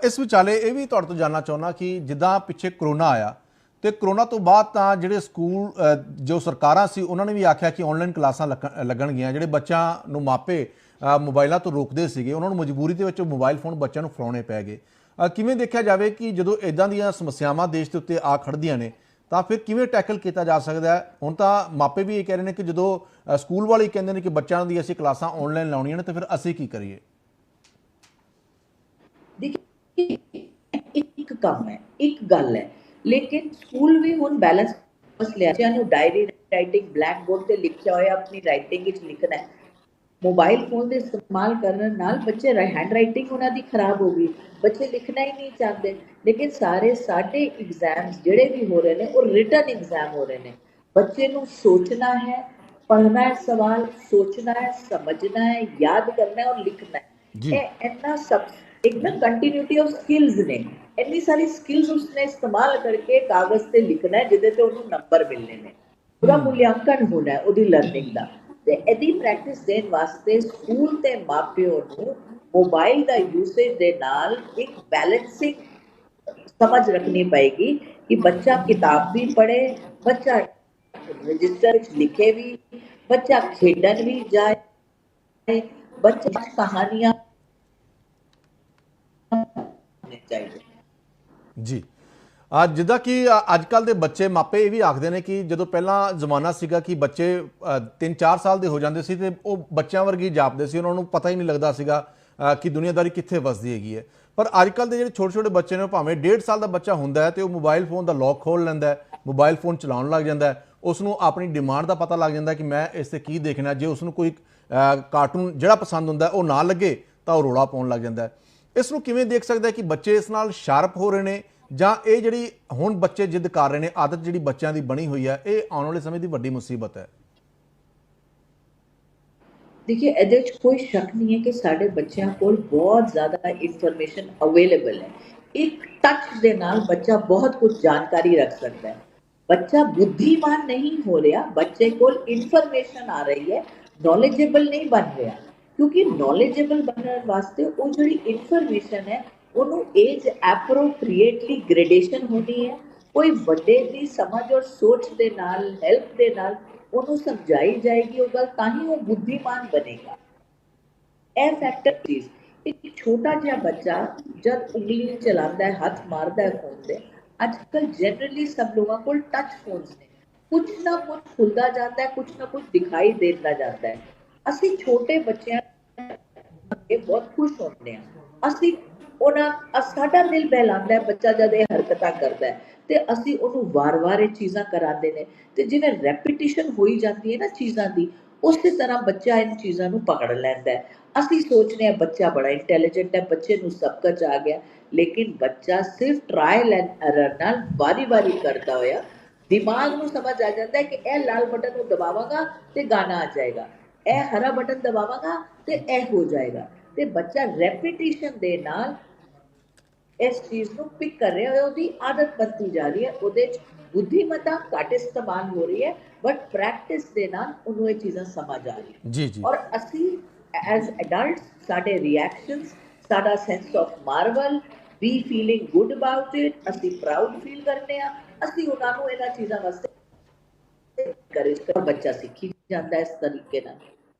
ਇਸ ਵਿਚਾਲੇ ਇਹ ਵੀ ਤੁਹਾਡੇ ਤੋਂ ਜਾਨਣਾ ਚਾਹੁੰਦਾ ਕਿ ਜਿੱਦਾਂ ਪਿੱਛੇ ਕਰੋਨਾ ਆਇਆ ਤੇ ਕਰੋਨਾ ਤੋਂ ਬਾਅਦ ਤਾਂ ਜਿਹੜੇ ਸਕੂਲ ਜੋ ਸਰਕਾਰਾਂ ਸੀ ਉਹਨਾਂ ਨੇ ਵੀ ਆਖਿਆ ਕਿ ਆਨਲਾਈਨ ਕਲਾਸਾਂ ਲੱਗਣਗੀਆਂ। ਜਿਹੜੇ ਬੱਚਿਆਂ ਨੂੰ ਮਾਪੇ ਅ, ਮੋਬਾਈਲਾਂ ਤੋਂ ਰੋਕਦੇ ਸੀਗੇ ਉਹਨਾਂ ਨੂੰ ਮਜਬੂਰੀ ਦੇ ਵਿੱਚ ਮੋਬਾਈਲ ਫੋਨ ਬੱਚਿਆਂ ਨੂੰ ਫੜਾਉਣੇ ਪੈ ਗਏ। ਕਿਵੇਂ ਦੇਖਿਆ ਜਾਵੇ ਕਿ ਜਦੋਂ ਇਦਾਂ ਦੀਆਂ ਸਮੱਸਿਆਵਾਂ ਦੇਸ਼ ਦੇ ਉੱਤੇ ਆ ਖੜਦੀਆਂ ਨੇ, ਤਾਂ ਫਿਰ ਕਿਵੇਂ ਟੈਕਲ ਕੀਤਾ ਜਾ ਸਕਦਾ ਹੈ? ਹੁਣ ਤਾਂ ਮਾਪੇ ਵੀ ਇਹ ਕਹਿ ਰਹੇ ਨੇ ਕਿ ਜਦੋਂ ਸਕੂਲ ਵਾਲੇ ਕਹਿੰਦੇ ਨੇ ਕਿ ਬੱਚਿਆਂ ਦੀ ਅਸੀਂ ਕਲਾਸਾਂ ਆਨਲਾਈਨ ਲਾਉਣੀਆਂ ਨੇ, ਤਾਂ ਫਿਰ ਅਸੀਂ ਕੀ ਕਰੀਏ? ਦੇਖिए ਇੱਕ ਕੰਮ ਹੈ, ਇੱਕ ਗੱਲ ਹੈ, ਲੇਕਿਨ ਸਕੂਲ ਵੀ ਹੁਣ ਬੈਲੈਂਸ ਬਸ ਲਿਆ। ਬੱਚਿਆਂ ਨੂੰ ਡਾਇਰੀ ਰਾਈਟਿੰਗ ਬਲੈਕ ਬੋਰਡ ਤੇ ਲਿਖਿਆ ਹੋਇਆ, ਆਪਣੀ ਰਾਈਟਿੰਗ ਵਿੱਚ ਲਿਖਣਾ ਹੈ। ਮੋਬਾਈਲ ਫੋਨ ਦੇ ਇਸਤੇਮਾਲ ਕਰਨ ਨਾਲ ਬੱਚੇ ਹੈਂਡ ਰਾਈਟਿੰਗ ਉਹਨਾਂ ਦੀ ਖਰਾਬ ਹੋ ਗਈ। ਬੱਚੇ ਲਿਖਣਾ ਹੀ ਨਹੀਂ ਚਾਹੁੰਦੇ। ਲੇਕਿਨ ਸਾਰੇ ਸਾਡੇ ਐਗਜ਼ਾਮਸ ਜਿਹੜੇ ਵੀ ਹੋ ਰਹੇ ਨੇ ਉਹ ਰਿਟਨ ਐਗਜ਼ਾਮ ਹੋ ਰਹੇ ਨੇ। ਬੱਚੇ ਨੂੰ ਸੋਚਣਾ ਹੈ ਪੜ੍ਹਨਾ ਹੈ ਸਵਾਲ ਸੋਚਣਾ ਹੈ ਸਮਝਣਾ ਹੈ ਯਾਦ ਕਰਨਾ ਹੈ ਔਰ ਲਿਖਣਾ ਹੈ। ਜੀ। ਇਹ ਇੰਨਾ ਸਭ ਇੱਕ ਨਾ ਕੰਟੀਨਿਊਟੀ ਆਫ ਸਕਿੱਲਸ ਨੇ। ਇੰਨੀ ਸਾਰੀ ਸਕਿੱਲਸ ਉਸਨੇ ਇਸਤੇਮਾਲ ਕਰਕੇ ਕਾਗਜ਼ ਤੇ ਲਿਖਣਾ ਹੈ ਜਿਹਦੇ ਤੇ ਉਹਨੂੰ ਨੰਬਰ ਮਿਲਨੇ ਨੇ। ਉਹਦਾ ਮੁੱਲਿਆਂਕਣ ਹੋਣਾ ਹੈ ਉਹਦੀ ਲਰਨਿੰਗ ਦਾ। ਤੇ ਇਹਦੀ ਪ੍ਰੈਕਟਿਸ ਦੇਣ ਵਾਸਤੇ ਸਕੂਲ ਤੇ ਮਾਪਿਓ ਨੂੰ ਮੋਬਾਈਲ ਦਾ ਯੂਸੇਜ ਦੇ ਨਾਲ ਇੱਕ ਬੈਲੈਂਸਿੰਗ ਸਮਝ ਰੱਖਣੀ ਪਏਗੀ ਕਿ ਬੱਚਾ ਕਿਤਾਬ ਵੀ ਪੜ੍ਹੇ, ਬੱਚਾ ਰਜਿਸਟਰ ਵਿੱਚ ਲਿਖੇ ਵੀ, ਬੱਚਾ ਖੇਡਣ ਵੀ ਜਾਏ, ਬੱਚਾ ਕਹਾਣੀਆਂ ਚਾਹੀਦੇ ਜੀ। ਅੱਜ ਜਿੱਦਾਂ ਕਿ ਅੱਜ ਕੱਲ ਦੇ ਬੱਚੇ ਮਾਪੇ ਇਹ ਵੀ ਆਖਦੇ ਨੇ ਕਿ ਜਦੋਂ ਪਹਿਲਾਂ ਜ਼ਮਾਨਾ ਸੀਗਾ ਕਿ ਬੱਚੇ 3-4 ਸਾਲ ਦੇ ਹੋ ਜਾਂਦੇ ਸੀ ਤੇ ਉਹ ਬੱਚਿਆਂ ਵਰਗੀ ਜਾਪਦੇ ਸੀ, ਉਹਨਾਂ ਨੂੰ ਪਤਾ ਹੀ ਨਹੀਂ ਲੱਗਦਾ ਸੀਗਾ ਕਿ ਦੁਨੀਆਦਾਰੀ ਕਿੱਥੇ ਵਸਦੀ ਹੈਗੀ ਹੈ। ਪਰ ਅੱਜ ਕੱਲ ਦੇ ਜਿਹੜੇ ਛੋਟੇ ਛੋਟੇ ਬੱਚੇ ਨੇ ਭਾਵੇਂ 1.5 ਸਾਲ ਦਾ ਬੱਚਾ ਹੁੰਦਾ ਹੈ ਤੇ ਉਹ ਮੋਬਾਈਲ ਫੋਨ ਦਾ ਲੌਕ ਖੋਲ ਲੈਂਦਾ ਹੈ, ਮੋਬਾਈਲ ਫੋਨ ਚਲਾਉਣ ਲੱਗ ਜਾਂਦਾ ਹੈ, ਉਸ ਨੂੰ ਆਪਣੀ ਡਿਮਾਂਡ ਦਾ ਪਤਾ ਲੱਗ ਜਾਂਦਾ ਕਿ ਮੈਂ ਇਸ ਤੇ ਕੀ ਦੇਖਣਾ, ਜੇ ਉਸ ਨੂੰ ਕੋਈ ਕਾਰਟੂਨ ਜਿਹੜਾ ਪਸੰਦ ਹੁੰਦਾ ਉਹ ਨਾ ਲੱਗੇ ਤਾਂ ਉਹ ਰੋਲਾ ਪਾਉਣ ਲੱਗ ਜਾਂਦਾ ਹੈ। ਇਸ ਨੂੰ ਕਿਵੇਂ ਦੇਖ ਸਕਦਾ ਕਿ ਬੱਚੇ ਇਸ ਨਾਲ ਸ਼ਾਰਪ ਹੋ ਰਹੇ ਨੇ ਜਾਂ ਇਹ ਜਿਹੜੀ ਹੁਣ ਬੱਚੇ ਜਿੱਦ ਕਰ ਰਹੇ ਨੇ, ਆਦਤ ਜਿਹੜੀ ਬੱਚਿਆਂ ਦੀ ਬਣੀ ਹੋਈ ਹੈ, ਇਹ ਆਉਣ ਵਾਲੇ ਸਮੇਂ ਦੀ ਵੱਡੀ ਮੁਸੀਬਤ ਹੈ। ਦੇਖिए ਇਹਦੇ ਵਿੱਚ ਕੋਈ ਸ਼ੱਕ ਨਹੀਂ ਹੈ ਕਿ ਸਾਡੇ ਬੱਚਿਆਂ ਕੋਲ ਬਹੁਤ ਜ਼ਿਆਦਾ ਇਨਫੋਰਮੇਸ਼ਨ ਅਵੇਲੇਬਲ ਹੈ। ਇੱਕ ਟੱਚ ਦੇ ਨਾਲ ਬੱਚਾ ਬਹੁਤ ਕੁਝ ਜਾਣਕਾਰੀ ਰੱਖ ਸਕਦਾ ਹੈ। ਬੱਚਾ ਬੁੱਧੀਮਾਨ ਨਹੀਂ ਹੋ ਰਿਹਾ, ਬੱਚੇ ਕੋਲ ਇਨਫੋਰਮੇਸ਼ਨ ਆ ਰਹੀ ਹੈ ਨੌਲੇਜੇਬਲ ਨਹੀਂ ਬਣ ਰਿਹਾ। ਕਿਉਂਕਿ ਨੌਲੇਜੇਬਲ ਬਣਨ ਵਾਸਤੇ ਉਹ ਜਿਹੜੀ ਇਨਫੋਰਮੇਸ਼ਨ ਹੈ ਉਹਨੂੰ ਏਜ ਐਪਰੋਪ੍ਰੀਏਟਲੀ ਗ੍ਰੇਡੇਸ਼ਨ ਹੋਣੀ ਹੈ। ਕੋਈ ਵੱਡੇ ਦੀ ਸਮਝ ਔਰ ਸੋਚ ਦੇ ਨਾਲ ਹੈਲਪ ਦੇ ਨਾਲ ਉਹਨੂੰ ਸਮਝਾਈ ਜਾਏਗੀ ਉਹ ਗੱਲ, ਤਾਂ ਹੀ ਉਹ ਬੁੱਧੀਮਾਨ ਬਣੇਗਾ। ਇਹ ਫੈਕਟਰ ਚੀਜ਼ ਇੱਕ ਛੋਟਾ ਜਿਹਾ ਬੱਚਾ ਜਦ ਉਂਗਲੀ ਚਲਾਉਂਦਾ ਹੈ, ਹੱਥ ਮਾਰਦਾ ਹੈ ਫੋਨ ਤੇ ਅੱਜ ਕੱਲ ਜਨਰਲੀ ਸਭ ਲੋਕਾਂ ਕੋਲ ਟੱਚ ਫੋਨਸ ਨੇ। ਕੁਝ ਨਾ ਕੁਝ ਖੁੱਲਦਾ ਜਾਂਦਾ ਹੈ, ਕੁਝ ਨਾ ਕੁਝ ਦਿਖਾਈ ਦੇਦਾ ਜਾਂਦਾ ਹੈ। ਅਸੀਂ ਛੋਟੇ ਬੱਚਿਆਂ ਇਹ ਬਹੁਤ ਖੁਸ਼ ਹੁੰਦੇ ਆ ਅਸੀਂ ਉਹਨਾਂ ਅ- ਸਾਡਾ ਦਿਲ ਬਹਿਲਾਉਂਦਾ ਹੈ, ਬੱਚਾ ਜਦ ਇਹ ਹਰਕਤਾਂ ਕਰਦਾ ਹੈ, ਤੇ ਅਸੀਂ ਉਹਨੂੰ ਵਾਰ-ਵਾਰ ਇਹ ਚੀਜ਼ਾਂ ਕਰਾਉਂਦੇ ਨੇ, ਤੇ ਜਿਵੇਂ ਰੈਪੀਟੀਸ਼ਨ ਹੋਈ ਜਾਂਦੀ ਹੈ ਨਾ ਚੀਜ਼ਾਂ ਦੀ, ਉਸੇ ਤਰ੍ਹਾਂ ਬੱਚਾ ਇਹਨਾਂ ਚੀਜ਼ਾਂ ਨੂੰ ਪਕੜ ਲੈਂਦਾ ਹੈ। ਅਸੀਂ ਸੋਚਦੇ ਹਾਂ ਬੱਚਾ ਬੜਾ ਇੰਟੈਲੀਜੈਂਟ ਹੈ, ਬੱਚੇ ਨੂੰ ਸਭ ਕੁਝ ਆ ਗਿਆ, ਲੇਕਿਨ ਬੱਚਾ ਸਿਰਫ ਟ੍ਰਾਇਲ ਐਂਡ ਐਰਰ ਨਾਲ ਵਾਰੀ-ਵਾਰੀ ਕਰਦਾ ਹੋਇਆ, ਦਿਮਾਗ ਨੂੰ ਸਮਝ ਆ ਜਾਂਦਾ ਹੈ ਕਿ ਇਹ ਲਾਲ ਬਟਨ ਨੂੰ ਦਬਾਵਾਂਗਾ ਤੇ ਗਾਣਾ ਆ ਜਾਏਗਾ, ਇਹ ਹਰਾ ਬਟਨ ਦਬਾਵਾਂਗਾ ਤੇ ਇਹ ਹੋ ਜਾਏਗਾ। ਤੇ ਬੱਚਾ ਰੈਪੀਟੀਸ਼ਨ ਦੇ ਨਾਲ ਇਸ ਚੀਜ਼ ਨੂੰ ਪਿਕ ਕਰ ਰਿਹਾ ਹੈ ਉਹਦੀ ਆਦਤ ਬਣਦੀ ਜਾ ਰਹੀ ਹੈ ਉਹਦੇ ਚ ਬੁੱਧੀਮਤਾ ਘੱਟ ਇਸਤੇਮਾਲ ਹੋ ਰਹੀ ਹੈ ਬਟ ਪ੍ਰੈਕਟਿਸ ਦੇ ਨਾਲ ਉਹਨੂੰ ਇਹ ਚੀਜ਼ਾਂ ਸਮਝ ਆ ਰਹੀਆਂ। ਜੀ ਜੀ। ਔਰ ਅਸੀਂ ਐਜ਼ ਅਡਲਟਸ ਸਾਡੇ ਰਿਐਕਸ਼ਨਸ ਸਾਡਾ sense of marvel we feeling good about it ਅਸੀਂ ਪ੍ਰਾਊਡ ਫੀਲ ਕਰਨੇ ਆ ਅਸੀਂ ਉਹਨਾਂ ਨੂੰ ਇਹਨਾਂ ਚੀਜ਼ਾਂ ਵਾਸਤੇ ਕਰ ਬੱਚਾ ਸਿੱਖੀ ਜਾਂਦਾ ਇਸ ਤਰੀਕੇ ਨਾਲ।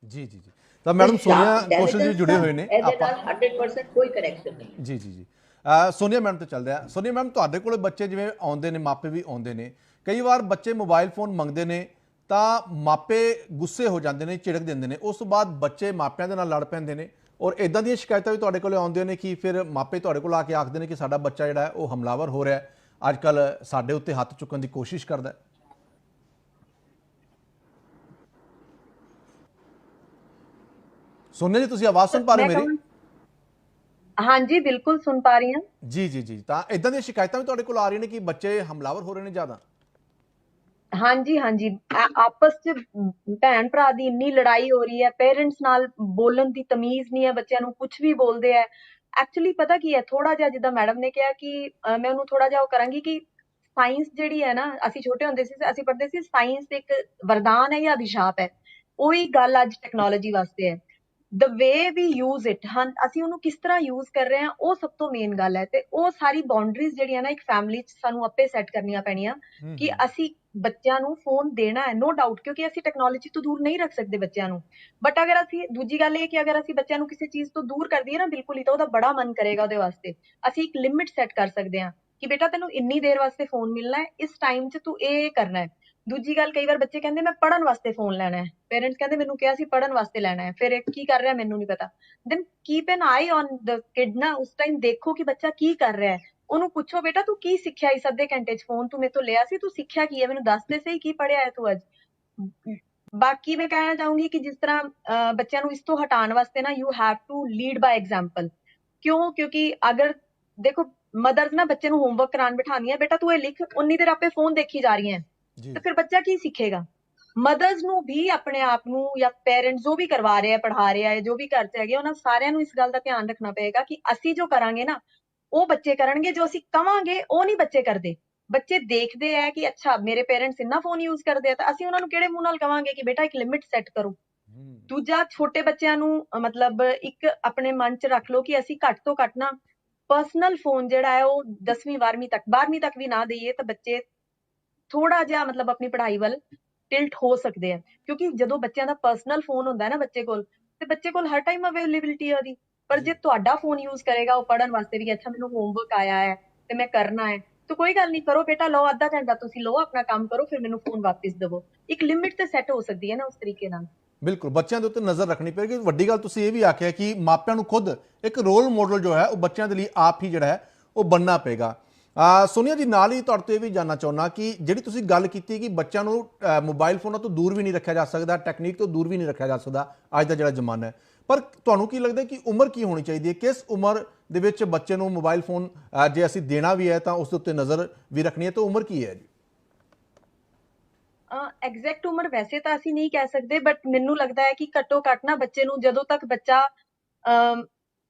ਜੀ ਜੀ ਜੀ। ਤਾਂ ਮੈਡਮ ਤੇ ਸੋਨੀਆ ਕੌਸ਼ਲ ਜੀ ਜੁੜੇ ਹੋਏ ਨੇ ਆਪਾਂ ਨਾਲ 100% ਕੋਈ ਕਨੈਕਸ਼ਨ ਨਹੀਂ। ਜੀ ਜੀ ਜੀ। ਸੋਨੀਆ ਮੈਡਮ ਤੇ ਚੱਲਦੇ ਆ। ਸੋਨੀਆ ਮੈਡਮ ਤੁਹਾਡੇ ਕੋਲੇ ਬੱਚੇ ਜਿਵੇਂ ਆਉਂਦੇ ਨੇ ਮਾਪੇ ਵੀ ਆਉਂਦੇ ਨੇ ਕਈ ਵਾਰ ਬੱਚੇ ਮੋਬਾਈਲ ਫੋਨ ਮੰਗਦੇ ਨੇ ਤਾਂ ਮਾਪੇ ਗੁੱਸੇ ਹੋ ਜਾਂਦੇ ਨੇ ਝਿੜਕ ਦਿੰਦੇ ਨੇ। ਉਸ ਤੋਂ ਬਾਅਦ ਬੱਚੇ ਮਾਪਿਆਂ ਦੇ ਨਾਲ ਲੜ ਪੈਂਦੇ ਨੇ ਔਰ ਇਦਾਂ ਦੀਆਂ ਸ਼ਿਕਾਇਤਾਂ ਵੀ ਤੁਹਾਡੇ ਕੋਲੇ ਆਉਂਦੀਆਂ ਨੇ ਕਿ ਫਿਰ ਮਾਪੇ ਤੁਹਾਡੇ ਕੋਲ ਆ ਕੇ ਆਖਦੇ ਨੇ ਕਿ ਸਾਡਾ ਬੱਚਾ ਜਿਹੜਾ ਹੈ ਉਹ ਹਮਲਾਵਰ ਹੋ ਰਿਹਾ ਹੈ। ਅੱਜ ਕੱਲ ਸਾਡੇ ਉੱਤੇ ਹੱਥ ਚੁੱਕਣ ਦੀ ਕੋਸ਼ਿਸ਼ ਕਰਦਾ ਹੈ। ਸੋਨੀਆ ਜੀ ਤੁਸੀਂ ਆਵਾਜ਼ ਸੁਣ ਪਾ ਰਹੇ ਮੇਰੀ? ਹਾਂਜੀ ਬਿਲਕੁਲ ਸੁਣ ਪਾ ਰਹੀ ਹਾਂ। ਜੀ ਜੀ ਜੀ। ਤਾਂ ਇਦਾਂ ਦੀਆਂ ਸ਼ਿਕਾਇਤਾਂ ਵੀ ਤੁਹਾਡੇ ਕੋਲ ਆ ਰਹੀਆਂ ਨੇ ਕਿ ਬੱਚੇ ਹਮਲਾਵਰ ਹੋ ਰਹੇ ਨੇ ਜ਼ਿਆਦਾ? ਹਾਂਜੀ ਹਾਂਜੀ। ਆਪਸ ਚ ਭੈਣ ਭਰਾ ਦੀ ਇੰਨੀ ਲੜਾਈ ਹੋ ਰਹੀ ਹੈ ਪੇਰੈਂਟਸ ਨਾਲ ਬੋਲਣ ਦੀ ਤਮੀਜ਼ ਨਹੀਂ ਹੈ ਬੱਚਿਆਂ ਨੂੰ ਕੁਝ ਵੀ ਬੋਲਦੇ ਆ ਐਕਚੁਅਲੀ ਪਤਾ ਕੀ ਹੈ ਥੋੜਾ ਜਿਹਾ ਜਿੱਦਾਂ ਮੈਡਮ ਨੇ ਕਿਹਾ ਕਿ ਮੈਂ ਉਹਨੂੰ ਥੋੜਾ ਜਿਹਾ ਉਹ ਕਰਾਂਗੀ ਕਿ ਸਾਇੰਸ ਜਿਹੜੀ ਹੈ ਨਾ ਅਸੀਂ ਛੋਟੇ ਹੁੰਦੇ ਸੀ ਅਸੀਂ ਪੜ੍ਹਦੇ ਸੀ ਸਾਇੰਸ ਇੱਕ ਵਰਦਾਨ ਹੈ ਜਾਂ ਅਭਿਸ਼ਾਪ ਹੈ। ਉਹੀ ਗੱਲ ਅੱਜ ਟੈਕਨੋਲੋਜੀ ਵਾਸਤੇ ਹੈ। The way we use it ਹਾਂ ਅਸੀਂ ਉਹਨੂੰ ਕਿਸ ਤਰ੍ਹਾਂ ਯੂਜ਼ ਕਰ ਰਹੇ ਹਾਂ ਉਹ ਸਭ ਤੋਂ ਮੇਨ ਗੱਲ ਹੈ ਤੇ ਉਹ ਸਾਰੀ ਬਾਉਂਡਰੀਜ਼ ਜਿਹੜੀਆਂ ਨਾ ਇੱਕ ਫੈਮਿਲੀ 'ਚ ਸਾਨੂੰ ਆਪੇ ਸੈੱਟ ਕਰਨੀਆਂ ਪੈਣੀਆਂ ਕਿ। ਅਸੀਂ ਬੱਚਿਆਂ ਨੂੰ ਫੋਨ ਦੇਣਾ ਹੈ ਨੋ ਡਾਊਟ ਕਿਉਂਕਿ ਅਸੀਂ ਟੈਕਨੋਲੋਜੀ ਤੋਂ ਦੂਰ ਨਹੀਂ ਰੱਖ ਸਕਦੇ ਬੱਚਿਆਂ ਨੂੰ। ਬਟ ਅਗਰ ਅਸੀਂ ਦੂਜੀ ਗੱਲ ਇਹ ਕਿ ਅਗਰ ਅਸੀਂ ਬੱਚਿਆਂ ਨੂੰ ਕਿਸੇ ਚੀਜ਼ ਤੋਂ ਦੂਰ ਕਰ ਦਈਏ ਨਾ ਬਿਲਕੁਲ ਹੀ ਤਾਂ ਉਹਦਾ ਬੜਾ ਮਨ ਕਰੇਗਾ ਉਹਦੇ ਵਾਸਤੇ। ਅਸੀਂ ਇੱਕ ਲਿਮਿਟ ਸੈੱਟ ਕਰ ਸਕਦੇ ਹਾਂ ਕਿ ਬੇਟਾ ਤੈਨੂੰ ਇੰਨੀ ਦੇਰ ਵਾਸਤੇ ਫੋਨ ਮਿਲਣਾ ਹੈ ਇਸ ਟਾਈਮ 'ਚ ਤੂੰ ਇਹ ਕਰਨਾ ਹੈ। ਦੂਜੀ ਗੱਲ ਕਈ ਵਾਰ ਬੱਚੇ ਕਹਿੰਦੇ, ਮੈਂ ਪੜਨ ਵਾਸਤੇ ਫੋਨ ਲੈਣਾ ਹੈ। ਪੇਰੈਂਟਸ ਕਹਿੰਦੇ, ਮੈਨੂੰ ਕਿਹਾ ਸੀ ਪੜਨ ਵਾਸਤੇ ਲੈਣਾ ਹੈ। ਫਿਰ ਕੀ ਕਰ ਰਿਹਾ, ਮੈਨੂੰ ਨਹੀਂ ਪਤਾ। Then keep an eye on the kid ਨਾ, ਉਸ ਟਾਈਮ ਦੇਖੋ ਕਿ ਬੱਚਾ ਕੀ ਕਰ ਰਿਹਾ ਹੈ। ਉਹਨੂੰ ਪੁੱਛੋ, ਬੇਟਾ, ਤੂੰ ਕੀ ਸਿੱਖਿਆ ਇਸ ਅੱਧੇ ਘੰਟੇ 'ਚ ਫੋਨ ਤੂੰ ਮੇਰੇ ਤੋਂ ਲਿਆ ਸੀ, ਤੂੰ ਸਿੱਖਿਆ ਕੀ ਹੈ? ਮੈਨੂੰ ਦੱਸ ਦੇ ਸਹੀ ਕੀ ਪੜਿਆ ਹੈ ਤੂੰ ਅੱਜ? ਬਾਕੀ ਮੈਂ ਕਹਿਣਾ ਚਾਹੂੰਗੀ ਕਿ ਜਿਸ ਤਰ੍ਹਾਂ ਬੱਚਿਆਂ ਨੂੰ ਇਸ ਤੋਂ ਹਟਾਉਣ ਵਾਸਤੇ ਨਾ you have to lead by example ਕਿਉਂ? ਕਿਉਂਕਿ ਅਗਰ, ਦੇਖੋ ਮਦਰਸ ਨਾ ਬੱਚੇ ਨੂੰ ਹੋਮਵਰਕ ਕਰਾਉਣ ਬਿਠਾਉਂਦੀਆਂ, ਬੇਟਾ, ਤੂੰ ਇਹ ਲਿਖ, ਉਨੀ ਦੇਰ ਆਪੇ ਫੋਨ ਦੇਖੀ ਜਾ ਰਹੀ ਹੈ। ਤਾਂ ਫਿਰ ਬੱਚਾ ਕੀ ਸਿੱਖੇਗਾ? ਮਦਰਸ ਨੂੰ ਵੀ ਆਪਣੇ ਆਪ ਨੂੰ ਜਾਂ ਪੇਰੈਂਟਸ ਜੋ ਵੀ ਕਰਵਾ ਰਹੇ ਆ ਪੜ੍ਹਾ ਰਹੇ ਆ ਜਾਂ ਵੀ 'ਚ ਹੈਗੇ ਉਹਨਾਂ ਸਾਰਿਆਂ ਨੂੰ ਇਸ ਗੱਲ ਦਾ ਧਿਆਨ ਰੱਖਣਾ ਪਏਗਾ ਕਿ ਅਸੀਂ ਜੋ ਕਰਾਂਗੇ ਨਾ ਉਹ ਬੱਚੇ ਕਰਨਗੇ ਜੋ ਅਸੀਂ ਕਵਾਂਗੇ ਉਹ ਨਹੀਂ ਬੱਚੇ ਕਰਦੇ। ਬੱਚੇ ਦੇਖਦੇ ਆ ਕਿ ਅੱਛਾ ਮੇਰੇ ਪੇਰੈਂਟਸ ਇੰਨਾ ਫੋਨ ਯੂਜ਼ ਕਰਦੇ ਆ ਤਾਂ ਅਸੀਂ ਉਹਨਾਂ ਨੂੰ ਕਿਹੜੇ ਮੂੰਹ ਨਾਲ ਕਵਾਂਗੇ ਕਿ ਬੇਟਾ ਇੱਕ ਲਿਮਿਟ ਸੈੱਟ ਕਰੋ। ਦੂਜਾ ਛੋਟੇ ਬੱਚਿਆਂ ਨੂੰ ਮਤਲਬ ਇੱਕ ਆਪਣੇ ਮਨ 'ਚ ਰੱਖ ਲਓ ਕਿ ਅਸੀਂ ਘੱਟ ਤੋਂ ਘੱਟ ਨਾ ਪਰਸਨਲ ਫੋਨ ਜਿਹੜਾ ਹੈ ਉਹ 10ਵੀਂ 12ਵੀਂ ਤੱਕ 12ਵੀਂ ਤੱਕ ਵੀ ਨਾ ਦਈਏ ਤਾਂ ਬੱਚੇ ਥੋੜਾ ਜਿਹਾ ਮਤਲਬ ਆਪਣੀ ਪੜ੍ਹਾਈ ਵੱਲ ਟਿਲਟ ਹੋ ਸਕਦੇ ਆ। ਕਿਉਂਕਿ ਜਦੋਂ ਬੱਚਿਆਂ ਦਾ ਪਰਸਨਲ ਫੋਨ ਹੁੰਦਾ ਹੈ ਨਾ ਬੱਚੇ ਕੋਲ ਤੇ ਬੱਚੇ ਕੋਲ ਹਰ ਟਾਈਮ ਅਵੇਲੇਬਿਲਿਟੀ ਆ ਉਹਦੀ। ਪਰ ਜੇ ਤੁਹਾਡਾ ਫੋਨ ਯੂਜ਼ ਕਰੇਗਾ ਉਹ ਪੜ੍ਹਨ ਵਾਸਤੇ ਵੀ ਅੱਛਾ ਮੈਨੂੰ ਹੋਮਵਰਕ ਆਇਆ ਹੈ ਤੇ ਮੈਂ ਕਰਨਾ ਹੈ ਤਾਂ ਕੋਈ ਗੱਲ ਨਹੀਂ ਕਰੋ ਬੇਟਾ ਲਓ ਅੱਧਾ ਘੰਟਾ ਤੁਸੀਂ ਲਓ ਆਪਣਾ ਕੰਮ ਕਰੋ ਫਿਰ ਮੈਨੂੰ ਫੋਨ ਵਾਪਸ ਦਿਵੋ। ਇੱਕ ਲਿਮਿਟ ਤੇ ਸੈੱਟ ਹੋ ਸਕਦੀ ਹੈ ਨਾ ਉਸ ਤਰੀਕੇ ਨਾਲ। ਬਿਲਕੁਲ ਬੱਚਿਆਂ ਦੇ ਉੱਤੇ ਨਜ਼ਰ ਰੱਖਣੀ ਪਏਗੀ। ਵੱਡੀ ਗੱਲ ਤੁਸੀਂ ਇਹ ਵੀ ਆਖਿਆ ਕਿ ਮਾਪਿਆਂ ਨੂੰ ਖੁਦ ਇੱਕ ਰੋਲ ਮਾਡਲ ਜੋ ਹੈ ਉਹ ਬੱਚਿਆਂ ਦੇ ਲਈ ਆਪ ਹੀ ਜਿਹੜਾ ਹੈ ਉਹ ਬੰਨਣਾ ਪਏਗਾ। ਆ ਸੋਨੀਆ ਜੀ, ਨਾਲ ਹੀ ਤੁਹਾਡੇ ਤੋਂ ਇਹ ਵੀ ਜਾਨਣਾ ਚਾਹੁੰਦਾ ਕਿ ਜਿਹੜੀ ਤੁਸੀਂ ਗੱਲ ਕੀਤੀ ਕਿ ਬੱਚਿਆਂ ਨੂੰ ਮੋਬਾਈਲ ਫੋਨਾਂ ਤੋਂ ਦੂਰ ਵੀ ਨਹੀਂ ਰੱਖਿਆ ਜਾ ਸਕਦਾ ਟੈਕਨੀਕ ਤੋਂ ਦੂਰ ਵੀ ਨਹੀਂ ਰੱਖਿਆ ਜਾ ਸਕਦਾ, ਅੱਜ ਦਾ ਜਿਹੜਾ ਜ਼ਮਾਨਾ ਹੈ। ਪਰ ਤੁਹਾਨੂੰ ਕੀ ਲੱਗਦਾ ਕਿ ਉਮਰ ਕੀ ਹੋਣੀ ਚਾਹੀਦੀ ਹੈ? ਕਿਸ ਉਮਰ ਦੇ ਵਿੱਚ ਬੱਚੇ ਨੂੰ ਮੋਬਾਈਲ ਫੋਨ ਜੇ ਅਸੀਂ ਦੇਣਾ ਵੀ ਹੈ ਤਾਂ ਉਸ ਦੇ ਉੱਤੇ ਨਜ਼ਰ ਵੀ ਰੱਖਣੀ ਹੈ? ਤਾਂ ਉਮਰ ਕੀ ਹੈ ਜੀ? ਐਗਜ਼ੈਕਟ ਉਮਰ ਵੈਸੇ ਤਾਂ ਅਸੀਂ ਨਹੀਂ ਕਹਿ ਸਕਦੇ ਬਟ ਮੈਨੂੰ ਲੱਗਦਾ ਹੈ ਕਿ ਘੱਟੋ ਘੱਟ ਨਾ ਬੱਚੇ ਨੂੰ ਜਦੋਂ ਤੱਕ ਬੱਚਾ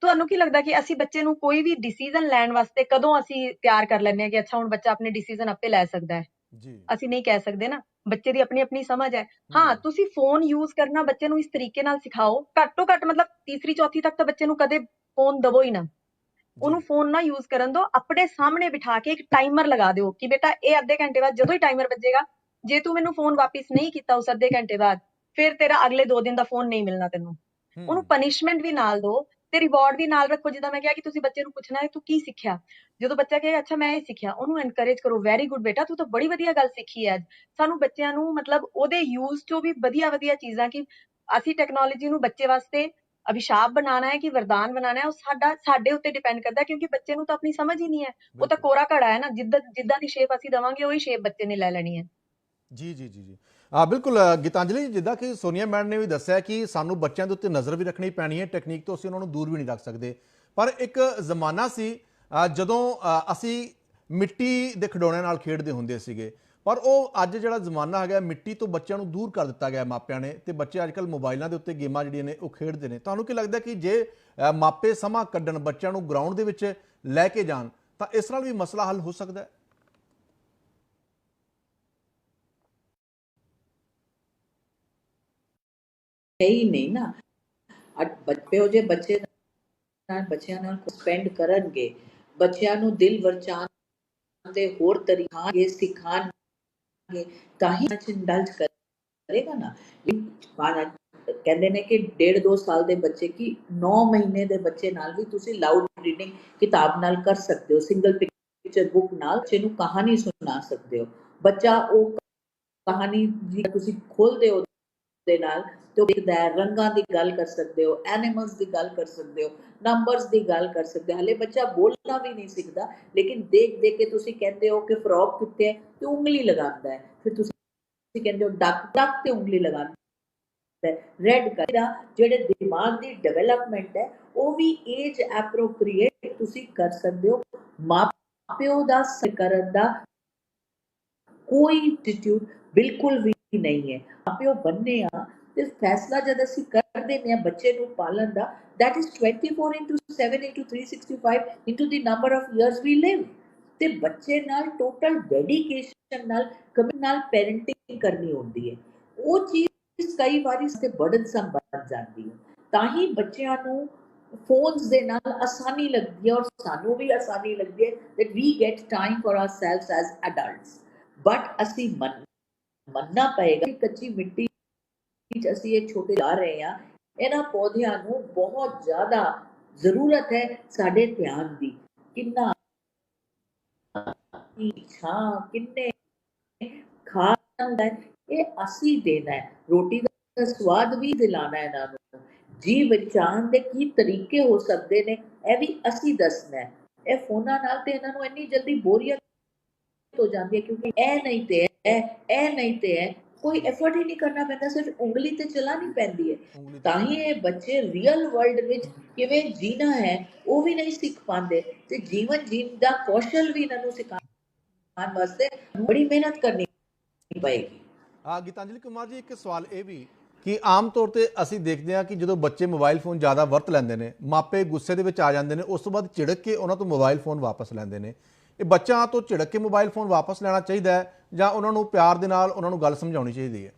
ਤੁਹਾਨੂੰ ਕੀ ਲੱਗਦਾ ਕਿ ਅਸੀਂ ਬੱਚੇ ਨੂੰ ਕੋਈ ਵੀ ਡਿਸੀਜਨ ਲੈਣ ਵਾਸਤੇ ਕਦੋਂ ਅਸੀਂ ਤਿਆਰ ਕਰ ਲੈਂਦੇ ਹਾਂ ਕਿ ਅੱਛਾ ਹੁਣ ਬੱਚਾ ਆਪਣੇ ਡਿਸੀਜਨ ਆਪੇ ਲੈ ਸਕਦਾ ਹੈ? ਜੀ। ਅਸੀਂ ਨਹੀਂ ਕਹਿ ਸਕਦੇ ਨਾ। ਬੱਚੇ ਦੀ ਆਪਣੀ ਆਪਣੀ ਸਮਝ ਹੈ। ਹਾਂ ਤੁਸੀਂ ਫੋਨ ਯੂਜ਼ ਕਰਨਾ ਬੱਚੇ ਨੂੰ ਇਸ ਤਰੀਕੇ ਨਾਲ ਸਿਖਾਓ। ਘੱਟੋ ਘੱਟ ਮਤਲਬ ਤੀਸਰੀ ਚੌਥੀ ਤੱਕ ਤਾਂ ਬੱਚੇ ਨੂੰ ਕਦੇ ਫੋਨ ਦਵੋ ਹੀ ਨਾ। ਉਹਨੂੰ ਫੋਨ ਨਾ ਯੂਜ਼ ਕਰਨ ਦਿਓ। ਆਪਣੇ ਸਾਹਮਣੇ ਬਿਠਾ ਕੇ ਇੱਕ ਟਾਈਮਰ ਲਗਾ ਦਿਓ ਕਿ ਬੇਟਾ ਇਹ ਅੱਧੇ ਘੰਟੇ ਬਾਅਦ ਜਦੋਂ ਹੀ ਟਾਈਮਰ ਵੱਜੇਗਾ ਜੇ ਤੂੰ ਮੈਨੂੰ ਫੋਨ ਵਾਪਿਸ ਨਹੀਂ ਕੀਤਾ ਉਸ ਅੱਧੇ ਘੰਟੇ ਬਾਅਦ ਫਿਰ ਤੇਰਾ ਅਗਲੇ 2 ਦਿਨ ਦਾ ਫੋਨ ਨਹੀਂ ਮਿਲਣਾ ਤੈਨੂੰ। ਉਹਨੂੰ ਪਨਿਸ਼ਮੈਂਟ ਵੀ ਨਾਲ ਦਿਓ ਤੇ ਰਿਵਾਰਡ ਵੀ ਨਾਲ ਰੱਖੋ ਜਿੱਦਾਂ ਮੈਂ ਕਿਹਾ ਕਿ ਤੁਸੀਂ ਬੱਚੇ ਨੂੰ ਪੁੱਛਣਾ ਹੈ ਤੂੰ ਕੀ ਸਿੱਖਿਆ? ਜਦੋਂ ਬੱਚਾ ਕਹੇ ਅੱਛਾ ਮੈਂ ਇਹ ਸਿੱਖਿਆ। ਉਹਨੂੰ ਐਨਕਰੇਜ ਕਰੋ ਵੈਰੀ ਗੁੱਡ ਬੇਟਾ ਤੂੰ ਤਾਂ ਬੜੀ ਵਧੀਆ ਗੱਲ ਸਿੱਖੀ ਹੈ ਅੱਜ। ਸਾਨੂੰ ਬੱਚਿਆਂ ਨੂੰ ਮਤਲਬ ਉਹਦੇ ਯੂਜ਼ ਚੋਂ ਵੀ ਵਧੀਆ ਵਧੀਆ ਚੀਜ਼ਾਂ ਕਿ ਅਸੀਂ ਟੈਕਨੋਲੋਜੀ ਨੂੰ ਬੱਚੇ ਵਾਸਤੇ ਅਭਿਸ਼ਾਪ ਬਣਾਉਣਾ ਹੈ ਕਿ ਵਰਦਾਨ ਬਣਾਉਣਾ ਹੈ ਉਹ ਸਾਡਾ ਸਾਡੇ ਉੱਤੇ ਡਿਪੈਂਡ ਕਰਦਾ ਕਿਉਂਕਿ ਬੱਚੇ ਨੂੰ ਤਾਂ ਆਪਣੀ ਸਮਝ ਹੀ ਨਹੀਂ ਹੈ। ਉਹ ਤਾਂ ਕੋਰਾ ਘੜਾ ਹੈ ਨਾ ਜਿੱਦਾਂ ਜਿੱਦਾਂ ਦੀ ਸ਼ੇਪ ਅਸੀਂ ਦਵਾਂਗੇ ਉਹੀ ਸ਼ੇਪ ਬੱਚੇ ਨੇ ਲੈ ਲੈਣੀ ਹੈ। ਜੀ ਜੀ ਜੀ ਜੀ। ਆ ਬਿਲਕੁਲ, ਗੀਤਾਂਜਲੀ, ਜਿੱਦਾਂ ਕਿ ਸੋਨੀਆ ਮੈਡਮ ਨੇ ਵੀ ਦੱਸਿਆ ਕਿ ਸਾਨੂੰ ਬੱਚਿਆਂ ਦੇ ਉੱਤੇ ਨਜ਼ਰ ਵੀ ਰੱਖਣੀ ਪੈਣੀ ਹੈ ਟੈਕਨੀਕ ਤੋਂ ਅਸੀਂ ਉਹਨਾਂ ਨੂੰ ਦੂਰ ਵੀ ਨਹੀਂ ਰੱਖ ਸਕਦੇ। ਪਰ ਇੱਕ ਜ਼ਮਾਨਾ ਸੀ ਜਦੋਂ ਅਸੀਂ ਮਿੱਟੀ ਦੇ ਖਿਡੌਣਿਆਂ ਨਾਲ ਖੇਡਦੇ ਹੁੰਦੇ ਸੀਗੇ। ਪਰ ਉਹ ਅੱਜ ਜਿਹੜਾ ਜ਼ਮਾਨਾ ਹੈਗਾ, ਮਿੱਟੀ ਤੋਂ ਬੱਚਿਆਂ ਨੂੰ ਦੂਰ ਕਰ ਦਿੱਤਾ ਗਿਆ ਮਾਪਿਆਂ ਨੇ ਤੇ ਬੱਚੇ ਅੱਜਕੱਲ ਮੋਬਾਈਲਾਂ ਦੇ ਉੱਤੇ ਗੇਮਾਂ ਜਿਹੜੀਆਂ ਨੇ, ਉਹ ਖੇਡਦੇ ਨੇ। ਤੁਹਾਨੂੰ ਕੀ ਲੱਗਦਾ ਕਿ ਜੇ ਮਾਪੇ ਸਮਾਂ ਕੱਢਣ, ਬੱਚਿਆਂ ਨੂੰ ਗਰਾਊਂਡ ਦੇ ਵਿੱਚ ਲੈ ਕੇ ਜਾਣ, ਤਾਂ ਇਸ ਨਾਲ ਵੀ ਮਸਲਾ ਹੱਲ ਹੋ ਸਕਦਾ ਹੈ? ਹੈ ਹੀ ਨਹੀਂ ਨਾ। ਬੱਚੇ ਜੇ ਬੱਚੇ ਨਾਲ ਬੱਚਿਆਂ ਨਾਲ ਸਪੈਂਡ ਕਰਨਗੇ, ਬੱਚਿਆਂ ਨੂੰ ਦਿਲ ਵਰਚਾਉਣ ਦੇ ਹੋਰ ਤਰੀਕੇ ਸਿਖਾਣਗੇ ਤਾਂ ਹੀ ਅੱਜ ਕਰੇਗਾ ਨਾ। ਕਹਿੰਦੇ ਨੇ ਕਿ ਡੇਢ ਦੋ ਸਾਲ ਦੇ ਬੱਚੇ ਕੀ 9 ਮਹੀਨੇ ਦੇ ਬੱਚੇ ਨਾਲ ਵੀ ਤੁਸੀਂ ਲਾਊਡ ਰੀਡਿੰਗ ਕਿਤਾਬ ਨਾਲ ਕਰ ਸਕਦੇ ਹੋ ਸਿੰਗਲ ਪਿਕਚਰ ਬੁੱਕ ਨਾਲ ਬੱਚੇ ਕਹਾਣੀ ਸੁਣਾ ਸਕਦੇ ਹੋ। ਬੱਚਾ ਉਹ ਕਹਾਣੀ ਜੀ ਤੁਸੀਂ ਖੋਲਦੇ ਹੋ ਦੇ ਨਾਲ, ਤੇ ਉਹ ਹੈ ਰੰਗਾਂ ਦੀ ਗੱਲ ਕਰ ਸਕਦੇ ਹੋ ਐਨੀਮਲਸ ਦੀ ਗੱਲ ਕਰ ਸਕਦੇ ਹੋ ਨੰਬਰਸ ਦੀ ਗੱਲ ਕਰ ਸਕਦੇ ਹਲੇ ਬੱਚਾ ਬੋਲਣਾ ਵੀ ਨਹੀਂ ਸਿੱਖਦਾ, ਲੇਕਿਨ ਦੇਖ ਦੇਖ ਕੇ ਤੁਸੀਂ ਕਹਿੰਦੇ ਹੋ ਕਿ ਫਰੌਕ ਕਿੱਥੇ ਹੈ, ਤੇ ਉਂਗਲੀ ਲਗਾਉਂਦਾ ਹੈ। ਫਿਰ ਤੁਸੀਂ ਕਹਿੰਦੇ ਹੋ ਡੱਕ ਡੱਕ ਤੇ ਉਂਗਲੀ ਲਗਾਉਂਦਾ ਰੈਡ ਕਲਰ ਜਿਹੜੇ ਦਿਮਾਗ ਦੀ ਡਿਵੈਲਪਮੈਂਟ ਹੈ, ਉਹ ਵੀ ਏਜ ਐਪਰੋਪ੍ਰੀਏਟ ਤੁਸੀਂ ਕਰ ਸਕਦੇ ਹੋ। ਮਾਪਿਓ ਦਾ ਕਰਨ ਦਾ ਕੋਈ ਇੰਸਟੀਟਿਊਟ ਬਿਲਕੁਲ ਵੀ ਨਹੀਂ ਹੈ। ਆਪੇ ਉਹ ਬੰਨੇ ਆ ਤੇ ਫੈਸਲਾ ਜਦ ਅਸੀਂ ਕਰ ਦਿੰਦੇ ਨੇ ਬੱਚੇ ਨੂੰ ਪਾਲਣ ਦਾ, that is 24 into 7 into 365 into the number of years we live ਤੇ ਬੱਚੇ ਨਾਲ ਟੋਟਲ ਡੈਡੀਕੇਸ਼ਨ ਨਾਲ ਕਮਿਟ ਨਾਲ ਪੈਰੈਂਟਿੰਗ ਕਰਨੀ ਹੁੰਦੀ ਹੈ। ਉਹ ਚੀਜ਼ ਕਈ ਵਾਰੀ ਤੇ ਬਰਡਨ ਸਮ ਜਾਂਦੀ ਹੈ। ਤਾਂ ਹੀ ਬੱਚਿਆਂ ਨੂੰ ਫੋਨਸ ਦੇ ਨਾਲ ਆਸਾਨੀ ਲੱਗਦੀ ਹੈ ਔਰ ਸਾਨੂੰ ਵੀ ਆਸਾਨੀ ਲੱਗਦੀ ਹੈ that we get time for ourselves as adults but ਅਸੀਂ ਮੰਨ ਮੰਨਣਾ ਪਏਗਾ ਕਿ ਕੱਚੀ ਮਿੱਟੀ ਵਿੱਚ ਅਸੀਂ ਇਹ ਛੋਟੇ ਜਾ ਰਹੇ ਹਾਂ। ਇਹਨਾਂ ਪੌਦਿਆਂ ਨੂੰ ਬਹੁਤ ਜ਼ਿਆਦਾ ਜ਼ਰੂਰਤ ਹੈ ਸਾਡੇ ਧਿਆਨ ਦੀ। ਕਿੰਨਾ ਛਾਂ ਕਿੰਨੇ ਖਾਣਾ ਹੁੰਦਾ ਇਹ ਅਸੀਂ ਦੇਣਾ ਹੈ। ਰੋਟੀ ਦਾ ਸਵਾਦ ਵੀ ਦਿਲਾਣਾ ਹੈ ਇਹਨਾਂ ਨੂੰ। ਜੀ ਬਚਾਉਣ ਦੇ ਕੀ ਤਰੀਕੇ ਹੋ ਸਕਦੇ ਨੇ, ਇਹ ਵੀ ਅਸੀਂ ਦੱਸਣਾ ਹੈ। ਇਹ ਫੋਨਾਂ ਨਾਲ ਤੇ ਇਹਨਾਂ ਨੂੰ ਇੰਨੀ ਜਲਦੀ ਬੋਰੀਅਤ ਹੋ ਜਾਂਦੀ ਹੈ ਕਿਉਂਕਿ ਇਹ ਨਹੀਂ ਤੇ ਇਹ ਇਹ ਨਹੀਂ ਤੇ ਇਹ ਕੋਈ ਐਫਰਟ ਹੀ ਨਹੀਂ ਕਰਨਾ ਪੈਂਦਾ ਸਿਰਫ ਉਂਗਲੀ ਤੇ ਚਲਾਣੀ ਪੈਂਦੀ ਹੈ। ਤੇ- ਹੀ ਇਹ ਬੱਚੇ ਰੀਅਲ ਵਰਲਡ ਵਿੱਚ ਕਿਵੇਂ ਜੀਣਾ ਹੈ ਉਹ ਵੀ ਨਹੀਂ ਸਿੱਖ ਪਾਉਂਦੇ। ਤੇ ਜੀਵਨ ਜੀਣ ਦਾ ਕੌਸ਼ਲ ਵੀ ਇਹਨਾਂ ਨੂੰ ਸਿਖਾਉਣ ਵਾਸਤੇ ਬੜੀ ਮਿਹਨਤ ਕਰਨੀ ਪਏਗੀ। ਆ ਗੀਤਾਂਜਲੀ ਕੁਮਾਰ ਜੀ ਇੱਕ ਸਵਾਲ ਇਹ ਵੀ ਕਿ ਆਮ ਤੌਰ ਤੇ ਅਸੀਂ ਦੇਖਦੇ ਹਾਂ ਕਿ ਜਦੋਂ ਬੱਚੇ ਮੋਬਾਈਲ ਫੋਨ ਜ਼ਿਆਦਾ ਵਰਤ ਲੈਂਦੇ ਨੇ ਮਾਪੇ ਗੁੱਸੇ ਦੇ ਵਿੱਚ ਆ ਜਾਂਦੇ ਨੇ ਉਸ ਤੋਂ ਬਾਅਦ ਝਿੜਕ ਕੇ ਉਹਨਾਂ ਤੋਂ ਮੋਬਾਈਲ ਫੋਨ ਵਾਪਸ ਲੈਂਦੇ ਨੇ। ਇਹ ਬੱਚਿਆਂ ਤੋਂ ਝਿੜਕ ਕੇ ਮੋਬਾਈਲ ਫੋਨ ਵਾਪਸ ਲੈਣਾ ਚਾਹੀਦਾ ਹੈ ਜਾਂ ਉਹਨਾਂ ਨੂੰ ਪਿਆਰ ਦੇ ਨਾਲ ਉਹਨਾਂ ਨੂੰ ਗੱਲ ਸਮਝਾਉਣੀ ਚਾਹੀਦੀ ਹੈ?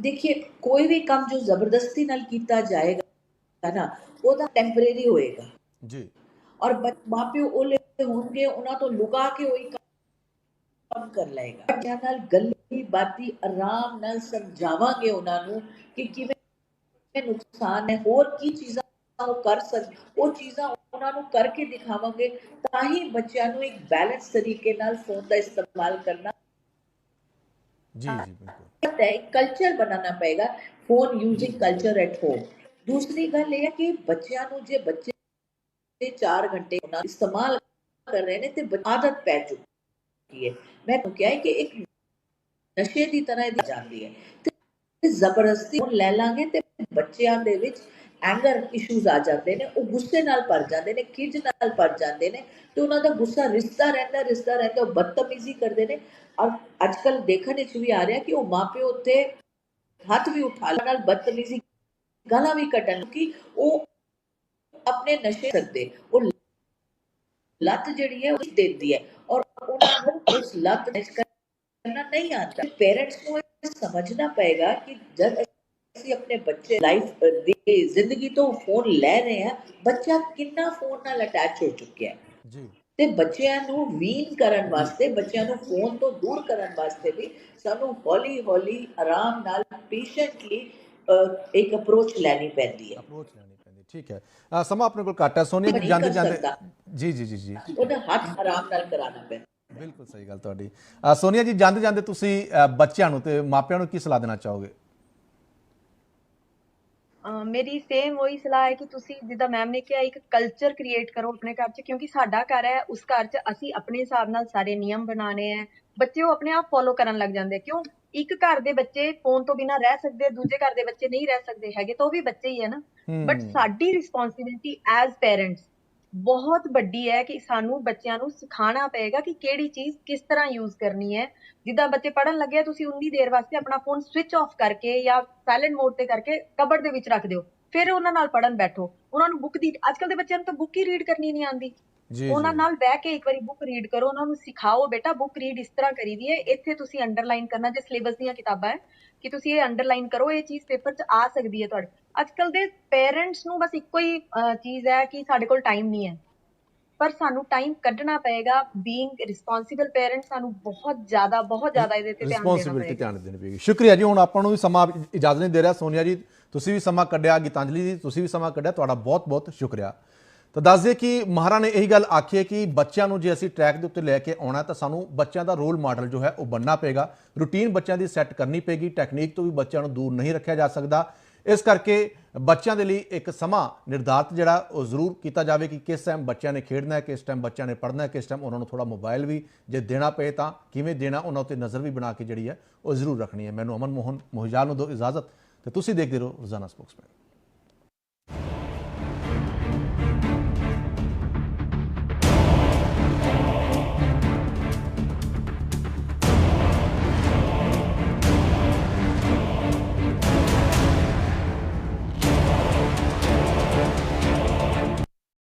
ਦੇਖिए ਕੋਈ ਵੀ ਕੰਮ ਜੋ ਜ਼ਬਰਦਸਤੀ ਨਾਲ ਕੀਤਾ ਜਾਏਗਾ ਨਾ ਉਹਦਾ ਟੈਂਪਰੇਰੀ ਹੋਏਗਾ। ਜੀ। ਔਰ ਮਾਪਿਓ ਉਹਲੇ ਹੋਣਗੇ ਉਹਨਾਂ ਤੋਂ ਲੁਕਾ ਕੇ ਉਹੀ ਕੰਮ ਕਰ ਲਏਗਾ। ਬੱਚਿਆਂ ਨਾਲ ਗੱਲੀ ਬਾਤੀ ਆਰਾਮ ਨਾਲ ਸਮਝਾਵਾਂਗੇ ਉਹਨਾਂ ਨੂੰ ਕਿ ਕਿਵੇਂ ਨੁਕਸਾਨ ਹੈ ਹੋਰ ਕੀ ਚੀਜ਼ਾਂ ਉਹ ਕਰ ਸਕ ਉਹ ਚੀਜ਼ਾਂ ਉਹਨਾਂ ਨੂੰ ਕਰਕੇ ਦਿਖਾਵਾਂਗੇ ਤਾਂ ਹੀ ਬੱਚਿਆਂ ਨੂੰ ਇੱਕ ਬੈਲੈਂਸ ਤਰੀਕੇ ਨਾਲ ਫੋਨ ਦਾ ਇਸਤੇਮਾਲ ਕਰਨਾ ਜੀ ਜੀ ਬਿਲਕੁਲ। ਹੈ ਕਲਚਰ ਬਣਾਉਣਾ ਪਏਗਾ phone using culture at home ਦੂਸਰੀ ਗੱਲ ਇਹ ਹੈ ਕਿ ਬੱਚਿਆਂ ਨੂੰ ਜੇ ਬੱਚੇ 4 ਘੰਟੇ ਉਹਨਾਂ ਇਸਤੇਮਾਲ ਕਰ ਰਹੇ ਨੇ ਤੇ ਆਦਤ ਪੈ ਚੁੱਕੀ ਹੈ। ਮੈਂ ਕਿਹਾ ਕਿ ਇੱਕ ਨਸ਼ੇ ਦੀ ਤਰ੍ਹਾਂ ਇਹ ਜਾਂਦੀ ਹੈ। ਤੇ ਜ਼ਬਰਦਸਤੀ ਲੈ ਲਾਂਗੇ ਤੇ ਬੱਚਿਆਂ ਦੇ ਵਿੱਚ ਐਂਗਰ ਇਸ਼ੂਜ਼ ਆ ਜਾਂਦੇ ਨੇ, ਉਹ ਗੁੱਸੇ ਨਾਲ ਭਰ ਜਾਂਦੇ ਨੇ ਖਿਜ ਨਾਲ ਭਰ ਜਾਂਦੇ ਨੇ, ਤੇ ਉਹਨਾਂ ਦਾ ਗੁੱਸਾ ਰਿਸ਼ਤਾ ਰਹਿੰਦਾ ਰਿਸ਼ਤਾ ਰਹਿੰਦਾ, ਉਹ ਬਦਤਮੀਜ਼ੀ ਕਰਦੇ ਨੇ। ਔਰ ਅੱਜ ਕੱਲ ਦੇਖਣ ਵਿੱਚ ਵੀ ਆ ਰਿਹਾ ਕਿ ਉਹ ਮਾਪਿਓ ਉੱਤੇ ਹੱਥ ਵੀ ਉਠਾ ਲੈਣ ਨਾਲ ਬਦਤਮੀਜ਼ੀ ਗਾਲਾਂ ਵੀ ਕੱਢਣ ਕਿ ਉਹ ਆਪਣੇ ਨਸ਼ੇ ਸਕਦੇ ਉਹ ਲੱਤ ਜਿਹੜੀ ਹੈ, ਉਹ ਦਿੰਦੀ ਹੈ। ਔਰ ਉਹਨਾਂ ਨੂੰ ਉਸ ਲੱਤ ਵਿੱਚ ਕਰਨਾ ਨਹੀਂ ਆਉਂਦਾ। ਪੇਰੈਂਟਸ ਨੂੰ ਇਹ ਸਮਝਣਾ ਪਏਗਾ ਕਿ ਜਦ ਅਸੀਂ ਆਪਣੇ ਬੱਚੇ ਲਾਈਫ ਦੀ ਜ਼ਿੰਦਗੀ ਤੋਂ ਫੋਨ ਲੈ ਰਹੇ ਹਾਂ। ਬੱਚਾ ਕਿੰਨਾ ਫੋਨ ਨਾਲ ਅਟੈਚ ਹੋ ਚੁੱਕਿਆ ਹੈ। ਜੀ। ਤੇ ਬੱਚਿਆਂ ਨੂੰ ਵੀਨ ਕਰਨ ਵਾਸਤੇ ਬੱਚਿਆਂ ਨੂੰ ਫੋਨ ਤੋਂ ਦੂਰ ਕਰਨ ਵਾਸਤੇ ਵੀ ਸਾਨੂੰ ਹੌਲੀ ਹੌਲੀ ਆਰਾਮ ਨਾਲ ਪੇਸ਼ੈਂਟਲੀ ਇੱਕ ਅਪਰੋਚ ਲੈਣੀ ਪੈਂਦੀ ਹੈ। ਅਪਰੋਚ ਲੈਣੀ ਪੈਂਦੀ ਠੀਕ ਹੈ। ਸਮਾਂ ਆਪਣੇ ਕੋਲ ਘੱਟ ਹੈ। ਸੋਨੀਆ ਜੀ ਨਹੀਂ ਜਾਂਦੇ ਜਾਂਦੇ। ਜੀ ਜੀ ਜੀ ਜੀ। ਉਹਦਾ ਹੱਥ ਆਰਾਮ ਨਾਲ ਕਰਾਉਣਾ ਪੈਂਦਾ। ਬਿਲਕੁਲ ਸਹੀ ਗੱਲ ਤੁਹਾਡੀ। ਸੋਨੀਆ ਜੀ ਜਾਂਦੇ ਜਾਂਦੇ ਤੁਸੀਂ ਬੱਚਿਆਂ ਨੂੰ ਤੇ ਮਾਪਿਆਂ ਨੂੰ ਕੀ ਸਲਾਹ ਦੇਣਾ ਚਾਹੋਗੇ? ਮੇਰੀ ਸੇਮ ਉਹੀ ਸਲਾਹ ਹੈ ਕਿ ਤੁਸੀਂ ਜਿੱਦਾਂ ਮੈਮ ਨੇ ਕਿਹਾ ਇੱਕ ਕਲਚਰ ਕ੍ਰੀਏਟ ਕਰੋ ਆਪਣੇ ਘਰ 'ਚ ਕਿਉਂਕਿ ਸਾਡਾ ਘਰ ਹੈ ਉਸ ਘਰ 'ਚ ਅਸੀਂ ਆਪਣੇ ਹਿਸਾਬ ਨਾਲ ਸਾਰੇ ਨਿਯਮ ਬਣਾਣੇ ਹੈ ਬੱਚੇ ਉਹ ਆਪਣੇ ਆਪ ਫੋਲੋ ਕਰਨ ਲੱਗ ਜਾਂਦੇ। ਕਿਉਂ ਇੱਕ ਘਰ ਦੇ ਬੱਚੇ ਫੋਨ ਤੋਂ ਬਿਨਾਂ ਰਹਿ ਸਕਦੇ ਦੂਜੇ ਘਰ ਦੇ ਬੱਚੇ ਨਹੀਂ ਰਹਿ ਸਕਦੇ ਹੈਗੇ ਤਾਂ ਉਹ ਵੀ ਬੱਚੇ ਹੀ ਹੈ ਨਾ ਬਟ। ਸਾਡੀ ਰਿਸਪੌਂਸਿਬਿਲਟੀ ਐਜ਼ ਪੇਰੈਂਟਸ ਬਹੁਤ ਵੱਡੀ ਹੈ ਕਿ ਸਾਨੂੰ ਬੱਚਿਆਂ ਨੂੰ ਸਿਖਾਉਣਾ ਪਏਗਾ ਕਿ ਕਿਹੜੀ ਚੀਜ਼ ਕਿਸ ਤਰ੍ਹਾਂ ਯੂਜ਼ ਕਰਨੀ ਹੈ। ਜਿੱਦਾਂ ਬੱਚੇ ਪੜ੍ਹਨ ਲੱਗੇ ਤੁਸੀਂ ਉਨੀ ਦੇਰ ਵਾਸਤੇ ਆਪਣਾ ਫੋਨ ਸਵਿਚ ਆਫ ਕਰਕੇ ਜਾਂ ਸਾਇਲੈਂਟ ਮੋਡ ਤੇ ਕਰਕੇ ਕਬਰ ਦੇ ਵਿੱਚ ਰੱਖ ਦਿਓ। ਫਿਰ ਉਹਨਾਂ ਨਾਲ ਪੜ੍ਹਨ ਬੈਠੋ। ਉਹਨਾਂ ਨੂੰ ਬੁੱਕ ਦੀ ਅੱਜਕੱਲ ਦੇ ਬੱਚਿਆਂ ਨੂੰ ਤਾਂ ਬੁੱਕ ਹੀ ਰੀਡ ਕਰਨੀ ਨਹੀਂ ਆਉਂਦੀ। ਜੀ ਉਹਨਾਂ ਨਾਲ ਬਹਿ ਕੇ ਇੱਕ ਵਾਰੀ ਬੁੱਕ ਰੀਡ ਕਰੋ ਉਹਨਾਂ ਨੂੰ ਸਿਖਾਓ ਬੇਟਾ ਬੁੱਕ ਰੀਡ ਇਸ ਤਰ੍ਹਾਂ ਕਰੀਦੀ ਹੈ ਇੱਥੇ ਤੁਸੀਂ ਅੰਡਰਲਾਈਨ ਕਰਨਾ ਜੇ ਸਿਲੇਬਸ ਦੀਆਂ ਕਿਤਾਬਾਂ ਹੈ ਕਿ ਤੁਸੀਂ ਇਹ ਅੰਡਰਲਾਈਨ ਕਰੋ ਇਹ ਚੀਜ਼ ਪੇਪਰ 'ਚ ਆ ਸਕਦੀ ਹੈ ਤੁਹਾਡੇ। ਅੱਜਕੱਲ ਦੇ ਪੇਰੈਂਟਸ ਨੂੰ ਬਸ ਇੱਕੋ ਹੀ ਚੀਜ਼ ਹੈ ਕਿ ਸਾਡੇ ਕੋਲ ਟਾਈਮ ਨਹੀਂ ਹੈ। ਪਰ ਸਾਨੂੰ ਟਾਈਮ ਕੱਢਣਾ ਪਏਗਾ ਬੀਇੰਗ ਰਿਸਪੌਂਸਿਬਲ ਪੇਰੈਂਟਸ ਸਾਨੂੰ ਬਹੁਤ ਜ਼ਿਆਦਾ ਬਹੁਤ ਜ਼ਿਆਦਾ ਇਹਦੇ ਤੇ ਧਿਆਨ ਦੇਣਾ ਰਿਸਪੌਂਸਿਬਿਲਟੀ ਪਏਗਾ। ਧਿਆਨ ਦੇਣੀ ਪਏਗੀ। ਸ਼ੁਕਰੀਆ ਜੀ ਹੁਣ ਆਪਾਂ ਨੂੰ ਵੀ ਸਮਾਂ ਇਜਾਜ਼ਤ ਨਹੀਂ ਦੇ ਰਿਹਾ ਸੋਨੀਆ ਜੀ ਤੁਸੀਂ ਵੀ ਸਮਾਂ ਕੱਢਿਆ ਗੀਤਾਂਜਲੀ ਜੀ ਤੁਸੀਂ ਵੀ ਸਮਾਂ ਕੱਢਿਆ ਤੁਹਾਡਾ ਬਹੁਤ ਬਹੁਤ ਸ਼ੁਕਰੀਆ। ਤਾਂ ਦੱਸ ਦਈਏ ਕਿ ਮਹਾਰਾ ਨੇ ਇਹੀ ਗੱਲ ਆਖੀ ਹੈ ਕਿ ਬੱਚਿਆਂ ਨੂੰ ਜੇ ਅਸੀਂ ਟਰੈਕ ਦੇ ਉੱਤੇ ਲੈ ਕੇ ਆਉਣਾ ਤਾਂ ਸਾਨੂੰ ਬੱਚਿਆਂ ਦਾ ਰੋਲ ਮਾਡਲ ਜੋ ਹੈ ਉਹ ਬਣਨਾ ਪਏਗਾ। ਰੂਟੀਨ ਬੱਚਿਆਂ ਦੀ ਸੈੱਟ ਕਰਨੀ ਪਏਗੀ। ਟੈਕਨੀਕ ਤੋਂ ਵੀ ਬੱਚਿਆਂ ਨੂੰ ਦੂਰ ਨਹੀਂ ਰੱਖਿਆ ਜਾ ਸਕਦਾ। ਇਸ ਕਰਕੇ ਬੱਚਿਆਂ ਦੇ ਲਈ ਇੱਕ ਸਮਾਂ ਨਿਰਧਾਰਤ ਜਿਹੜਾ ਉਹ ਜ਼ਰੂਰ ਕੀਤਾ ਜਾਵੇ ਕਿ ਕਿਸ ਟਾਈਮ ਬੱਚਿਆਂ ਨੇ ਖੇਡਣਾ ਹੈ, ਕਿਸ ਟਾਈਮ ਬੱਚਿਆਂ ਨੇ ਪੜ੍ਹਨਾ ਹੈ, ਕਿਸ ਟਾਈਮ ਉਹਨਾਂ ਨੂੰ ਥੋੜਾ ਮੋਬਾਈਲ ਵੀ ਜੇ ਦੇਣਾ ਪਏ ਤਾਂ ਕਿਵੇਂ ਦੇਣਾ, ਉਹਨਾਂ ਉੱਤੇ ਨਜ਼ਰ ਵੀ ਬਣਾ ਕੇ ਜਿਹੜੀ ਹੈ ਉਹ ਜ਼ਰੂਰ ਰੱਖਣੀ ਹੈ। ਮੈਨੂੰ ਅਮਨ ਮੋਹਨ ਮੋਹਿਜਾਲ ਨੂੰ ਦਿਓ ਇਜਾਜ਼ਤ ਤੇ ਤੁਸੀਂ ਦੇਖਦੇ ਰਹੋ ਰੋਜ਼ਾਨਾ ਸਪੋਕਸਮੈਨ